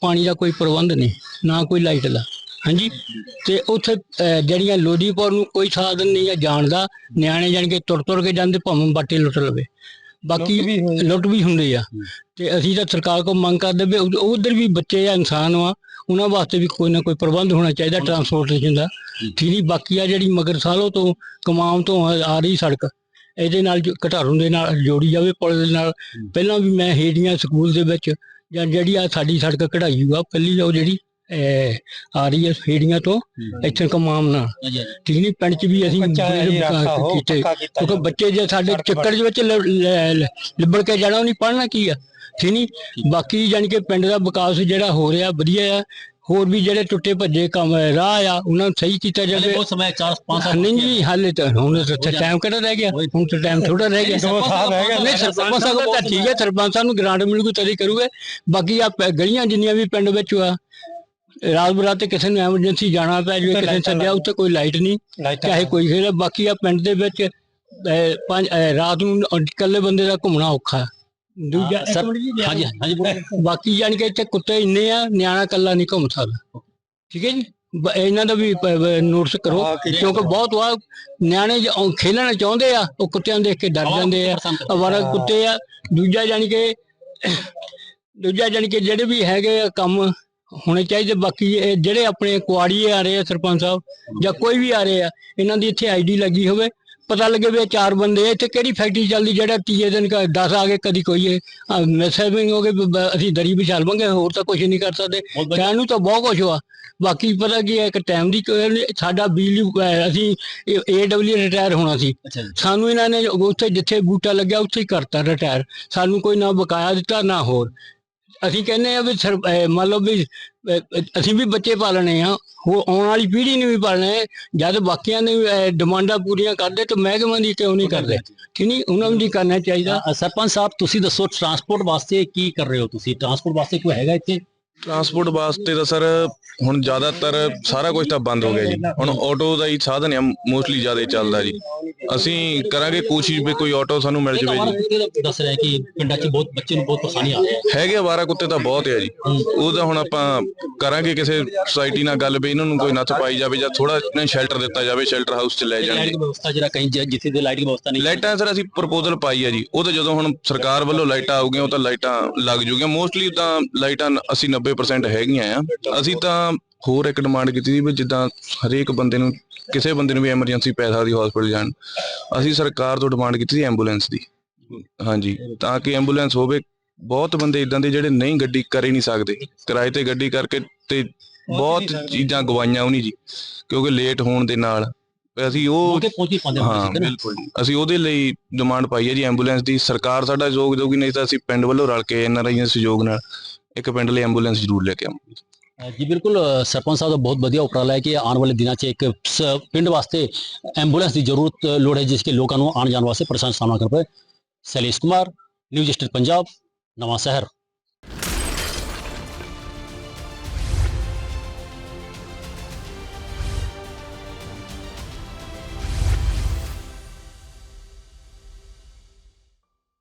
ਪਾਣੀ ਦਾ ਕੋਈ ਪ੍ਰਬੰਧ ਨਹੀਂ ਨਾ ਕੋਈ ਲਾਈਟ ਦਾ। ਹਾਂਜੀ? ਤੇ ਉੱਥੇ ਅਹ, ਜਿਹੜੀਆਂ ਲੋਧੀਪੁਰ ਨੂੰ ਕੋਈ ਸਾਧਨ ਨਹੀਂ ਆ ਜਾਣ ਦਾ ਨਿਆਣੇ ਜਾਣੀ ਕਿ ਤੁਰ ਤੁਰ ਕੇ ਜਾਂਦੇ ਭਾਵੇਂ ਬਾਟੇ ਲੁੱਟ ਲਵੇ। ਬਾਕੀ ਲੁੱਟ ਵੀ ਹੁੰਦੇ। ਆ। ਤੇ ਅਸੀਂ ਤਾਂ ਸਰਕਾਰ ਕੋਲ ਮੰਗ ਕਰਦੇ ਵੀ ਉਧਰ ਵੀ ਬੱਚੇ ਆ ਇਨਸਾਨ ਆ ਉਹਨਾਂ ਵਾਸਤੇ ਵੀ ਕੋਈ ਨਾ ਕੋਈ ਪ੍ਰਬੰਧ ਹੋਣਾ ਚਾਹੀਦਾ ਟਰਾਂਸਪੋਰਟੇਸ਼ਨ ਦਾ। ਠੀਕ ਨਹੀਂ ਬਾਕੀ ਆ ਜਿਹੜੀ ਮਗਰ ਸਾਲੋਂ ਤੋਂ ਕਮਾਮ ਤੋਂ ਆ ਆ ਰਹੀ ਸੜਕ ਇਹਦੇ ਨਾਲ ਜੋ ਘਟਾਰੂ ਦੇ ਨਾਲ ਜੋੜੀ ਜਾਵੇ ਪੁਲ ਦੇ ਨਾਲ। ਪਹਿਲਾਂ ਵੀ ਮੈਂ ਹੇੜੀਆਂ ਸਕੂਲ ਦੇ ਵਿੱਚ ਜਾਂ ਜਿਹੜੀ ਆ ਸਾਡੀ ਸੜਕ ਕਢਾਈ ਹੋਆ ਪਹਿਲੀ ਉਹ ਜਿਹੜੀ ਆ ਰਹੀ ਹੈ ਹੇੜੀਆਂ ਤੋਂ ਇੱਥੇ ਕਮਾਮ ਨਾਲ। ਹਾਂਜੀ ਠੀਕ ਨਹੀਂ ਪਿੰਡ ਚ ਵੀ ਅਸੀਂ ਕੀਤੇ। ਕਿਉਂਕਿ ਬੱਚੇ ਜੇ ਸਾਡੇ ਚੱਕਰ ਦੇ ਵਿੱਚ ਲ- ਲ- ਲ- ਲਿਬੜ ਕੇ ਜਾਣਾ ਉਹ ਨਹੀਂ ਪੜਨਾ ਕੀ ਆ? ਠੀਕ ਨਹੀਂ ਬਾਕੀ ਜਾਣੀ ਕਿ ਪਿੰਡ ਦਾ ਵਿਕਾਸ ਜਿਹੜਾ ਹੋ ਰਿਹਾ ਵਧੀਆ ਆ। ਹੋਰ ਵੀ ਜਿਹੜੇ ਟੁੱਟੇ ਭੱਜੇ ਕੰਮ ਰਾਹ ਆ ਉਹਨਾਂ ਨੂੰ ਸਹੀ ਕੀਤਾ ਜਾਵੇ। ਬਹੁਤ ਸਮਾਂ 4-5 ਸਾਲ ਨਹੀਂ ਜੀ ਹਾਲੇ ਤਾਂ ਹੁਣ ਤਾਂ ਟਾਈਮ ਕਿਹੜਾ ਰਹਿ ਗਿਆ? ਹੁਣ ਤਾਂ ਟਾਈਮ ਥੋੜਾ ਰਹਿ ਗਿਆ। ਦੋ ਸਾਲ ਰਹਿ ਗਏ। ਨਹੀਂ ਸਰਪੰਚ ਸਾਹਿਬ ਤਾਂ ਠੀਕ ਹੈ ਸਰਪੰਚ ਸਾਹਿਬ ਨੂੰ ਗ੍ਰਾਂਟ ਮਿਲੂਗੀ ਤਦੀ ਕਰੂਗੇ। ਬਾਕੀ ਆ ਗਲੀਆਂ ਜਿੰਨੀਆਂ ਵੀ ਪਿੰਡ ਵਿੱਚ ਆ ਰਾਤ ਬਰਾਤੇ ਕਿਸੇ ਨੂੰ ਐਮਰਜੈਂਸੀ ਜਾਣਾ ਪੈ ਜਾਵੇ ਕਿਸੇ ਨੇ ਸੱਦਿਆ ਉੱਥੇ ਕੋਈ ਲਾਈਟ ਨਹੀਂ। ਚਾਹੇ ਕੋਈ ਖੇਡ ਬਾਕੀ ਆ ਪਿੰਡ ਦੇ ਵਿੱਚ ਅਹ, ਪੰਜ ਅਹ, ਰਾਤ ਨੂੰ ਇਕੱਲੇ ਬੰਦੇ ਦਾ ਘੁੰਮਣਾ ਔਖਾ। ਦੂਜਾ ਸਰ- ਹਾਂਜੀ ਹਾਂਜੀ ਬੋਲੋ ਬਾਕੀ ਜਾਣੀ ਕਿ ਇੱਥੇ ਕੁੱਤੇ ਇੰਨੇ ਆ ਨਿਆਣਾ ਕੱਲਾ ਨਹੀਂ ਘੁੰਮ ਸਕਦਾ। ਠੀਕ ਹੈ ਜੀ? ਬ- ਇਹਨਾਂ ਦਾ ਵੀ ਨੋਟਿਸ ਕਰੋ ਕਿਉਂਕਿ ਬਹੁਤ ਵਾ ਨਿਆਣੇ ਜੇ ਉਹ ਖੇਲਣਾ ਚਾਹੁੰਦੇ ਆ ਉਹ ਕੁੱਤਿਆਂ ਨੂੰ ਦੇਖ ਕੇ ਡਰ ਜਾਂਦੇ ਆ। ਅਵਾਰਾ ਕੁੱਤੇ ਆ। ਦੂਜਾ ਜਾਣੀ ਕਿ ਦੂਜਾ ਜਾਣੀ ਕਿ ਜਿਹੜੇ ਵੀ ਹੈਗੇ ਆ ਕੰਮ ਹੋਣੇ ਚਾਹੀਦੇ ਬਾਕੀ ਇਹ ਜਿਹੜੇ ਆਪਣੇ ਕੁਆੜੀਏ ਆ ਰਹੇ ਆ ਸਰਪੰਚ ਸਾਹਿਬ ਜਾਂ ਕੋਈ ਵੀ ਆ ਰਹੇ ਆ ਇਹਨਾਂ ਦੀ ਇੱਥੇ ਆਈਡੀ ਲੱਗੀ ਹੋਵੇ। ਪਤਾ ਲੱਗੇ ਵੀ ਇਹ ਚਾਰ ਬੰਦੇ ਆ, ਇੱਥੇ ਕਿਹੜੀ ਫੈਕਟਰੀ ਚੱਲਦੀ ਜਿਹੜਾ ਤੀਏ ਦਿਨ 10 ਆ ਕਦੀ ਕੋਈ ਮੈਸੇਜਿੰਗ ਹੋ ਗਏ ਵੀ ਬ- ਅਸੀਂ ਦਰੀ ਵਿਛਾਲ ਲਾਂਗੇ ਹੋਰ ਤਾਂ ਕੁਝ ਨਹੀਂ ਕਰ ਸਕਦੇ। ਬਹੁਤ ਵਧੀਆ। ਕਹਿਣ ਨੂੰ ਤਾਂ ਬਹੁਤ ਕੁਝ ਵਾ। ਬਾਕੀ ਪਤਾ ਕੀ ਹੈ ਇੱਕ ਟਾਈਮ ਦੀ ਕੋਈ ਨਹੀਂ, ਸਾਡਾ ਬਿਜਲੀ ਅਹ ਅਸੀਂ ਏਡਬਲਯੂ ਰਿਟਾਇਰ ਹੋਣਾ ਸੀ। ਅੱਛਾ ਜੀ। ਸਾਨੂੰ ਇਹਨਾਂ ਨੇ ਉੱਥੇ ਜਿੱਥੇ ਬੂਟਾ ਲੱਗਿਆ ਉੱਥੇ ਹੀ ਕਰਤਾ ਰਿਟਾਇਰ ਸਾਨੂੰ ਕੋਈ ਨਾ ਬਕਾਇਆ ਦਿੱਤਾ ਨਾ ਹੋਰ। ਅਸੀਂ ਕਹਿੰਦੇ ਆ ਵੀ ਸਰ- ਅਹ ਮੰਨ ਲਓ ਵੀ ਅਹ ਅਸੀਂ ਵੀ ਬੱਚੇ ਪਾਲਣੇ ਆ। ਉਹ ਆਉਣ ਵਾਲੀ ਪੀੜ੍ਹੀ ਨੂੰ ਵੀ ਪਾਲਣਾ ਹੈ। ਜਦ ਬਾਕੀਆਂ ਨੇ ਅਹ ਡਿਮਾਂਡਾਂ ਪੂਰੀਆਂ ਕਰਦੇ ਤਾਂ ਮਹਿਕਮੇ ਦੀ ਕਿਉਂ ਨਹੀਂ ਕਰਦੇ? ਕਿ ਨਹੀਂ ਉਹਨਾਂ ਨੂੰ ਵੀ ਕਰਨਾ ਚਾਹੀਦਾ। ਅ, ਸਰਪੰਚ ਸਾਹਿਬ ਤੁਸੀਂ ਦੱਸੋ ਟਰਾਂਸਪੋਰਟ ਵਾਸਤੇ ਕੀ ਕਰ ਰਹੇ ਹੋ ਤੁਸੀਂ? ਟਰਾਂਸਪੋਰਟ ਵਾਸਤੇ ਕੋਈ ਹੈਗਾ ਇੱਥੇ? ਟਰਾਂਸਪੋਰਟ ਵਾਸਤੇ ਤਾਂ ਸਰ ਹੁਣ ਜ਼ਿਆਦਾਤਰ ਸਾਰਾ ਕੁਝ ਤਾਂ ਬੰਦ ਹੋ ਗਿਆ ਜੀ। ਹੁਣ ਆਟੋ ਦਾ ਹੀ ਸਾਧਨ ਆ ਮੋਸਟਲੀ ਜ਼ਿਆਦਾ ਚੱਲਦਾ ਜੀ। ਅਸੀਂ ਕਰਾਂਗੇ ਕੋਸ਼ਿਸ਼ ਵੀ ਕੋਈ ਆਟੋ ਸਾਨੂੰ ਮਿਲ ਜਾਵੇ ਜੀ। ਦੱਸ ਰਿਹਾ ਕਿ ਪਿੰਡਾਂ 'ਚ ਬਹੁਤ ਬੱਚੇ ਨੂੰ ਬਹੁਤ ਪਰੇਸ਼ਾਨੀ ਆ ਰਹੀ ਹੈ। ਹੈਗੇ ਆਵਾਰਾ ਕੁੱਤੇ ਤਾਂ ਬਹੁਤ ਆ ਜੀ। ਉਹਦਾ ਹੁਣ ਆਪਾਂ ਕਰਾਂਗੇ ਕਿਸੇ ਸੁਸਾਇਟੀ ਨਾਲ ਗੱਲ ਵੀ ਇਹਨਾਂ ਨੂੰ ਕੋਈ ਨੱਥ ਪਾਈ ਜਾਵੇ ਜਾਂ ਥੋੜਾ ਇਹਨਾਂ ਸ਼ੈਲਟਰ ਦਿੱਤਾ ਜਾਵੇ ਸ਼ੈਲਟਰ ਹਾਊਸ 'ਚ ਲੈ ਦੀ ਵਿਵਸਥਾ ਜਿਹੜਾ ਜ- ਜਿੱਥੇ ਦੇ ਲਾਈਟ ਦੀ ਵਿਵਸਥਾ ਨਹੀਂ। ਲਾਈਟਾਂ ਸਰ ਅਸੀਂ ਪ੍ਰਪੋਜ਼ਲ ਪਾਈ ਆ ਜੀ। ਉਹ ਤਾਂ ਜਦੋਂ ਹੁਣ ਸਰਕਾਰ ਵੱਲੋਂ ਲਾਈਟਾਂ ਆਉਗੀਆਂ ਉਹ ਤਾਂ ਲਾਈਟਾਂ ਲੱਗ ਜੂਗੀਆਂ। ਮੋਸਟਲੀ ਤਾਂ ਲਾਈਟਾਂ 80 90% ਹੈਗੀਆਂ ਆ। ਅਸੀਂ ਤਾਂ ਹੋਰ ਇੱਕ ਡਿਮਾਂਡ ਕੀਤੀ ਸੀ ਵੀ ਜਿੱਦਾਂ ਹਰੇਕ ਬੰਦੇ ਨੂੰ ਕਿਸੇ ਬੰਦੇ ਨੂੰ ਵੀ ਐਮਰਜੈਂਸੀ ਪੈ ਸਕਦੀ ਹਸਪੀਟਲ ਜਾਣ। ਅਸੀਂ ਸਰਕਾਰ ਤੋਂ ਡਿਮਾਂਡ ਕੀਤੀ ਸੀ ਐਂਬੂਲੈਂਸ ਦੀ। ਹਾਂਜੀ ਤਾਂ ਕਿ ਐਂਬੂਲੈਂਸ ਹੋਵੇ। ਬਹੁਤ ਬੰਦੇ ਇਦਾਂ ਦੇ ਜਿਹੜੇ ਨਹੀਂ ਗੱਡੀ ਕਰ ਹੀ ਨਹੀਂ ਸਕਦੇ। ਕਿਰਾਏ ਤੇ ਗੱਡੀ ਕਰਕੇ ਤੇ ਬਹੁਤ ਚੀਜ਼ਾਂ ਗਵਾਈਆਂ ਉਹਨੀ ਜੀ ਕਿਉਂਕਿ ਲੇਟ ਹੋਣ ਦੇ ਨਾਲ। ਅਸੀਂ ਉਹ ਹੀ ਬਿਲਕੁਲ। ਅਸੀਂ ਉਹਦੇ ਲਈ ਡਿਮਾਂਡ ਪਾਈ ਹੈ ਜੀ ਐਂਬੂਲੈਂਸ ਦੀ। ਸਰਕਾਰ ਸਾਡਾ ਸਹਿਯੋਗ ਦੇਊਗੀ ਨਹੀਂ ਤਾਂ ਅਸੀਂ ਪਿੰਡ ਵੱਲੋਂ ਰਲ ਕੇ ਐਨਆਰਆਈ ਦੇ ਸਹਿਯੋਗ ਨਾਲ ਇੱਕ ਪਿੰਡ ਲਈ ਐਂਬੂਲੈਂਸ ਜ਼ਰੂਰ ਲੈ ਕੇ ਆਵਾਂਗੇ। ਜੀ ਬਿਲਕੁਲ ਸਰਪੰਚ ਸਾਹਿਬ ਦਾ ਬਹੁਤ ਵਧੀਆ ਉਪਰਾਲਾ ਹੈ ਕਿ ਆਉਣ ਵਾਲੇ ਦਿਨਾਂ 'ਚ ਇੱਕ ਸ- ਪਿੰਡ ਵਾਸਤੇ ਐਂਬੂਲੈਂਸ ਦੀ ਜ਼ਰੂਰਤ ਲੋੜ ਹੈ, ਜਿਸ ਕੇ ਲੋਕਾਂ ਨੂੰ ਆਉਣ ਜਾਣ ਵਾਸਤੇ ਪਰੇਸ਼ਾਨ ਸਾਹਮਣਾ ਕਰਨਾ ਪਏ ਸੈਲੇਸ਼ ਕੁਮਾਰ, ਨਿਊਜ਼ ਸਟੇਟ ਪੰਜਾਬ, ਨਵਾਂ ਸ਼ਹਿਰ।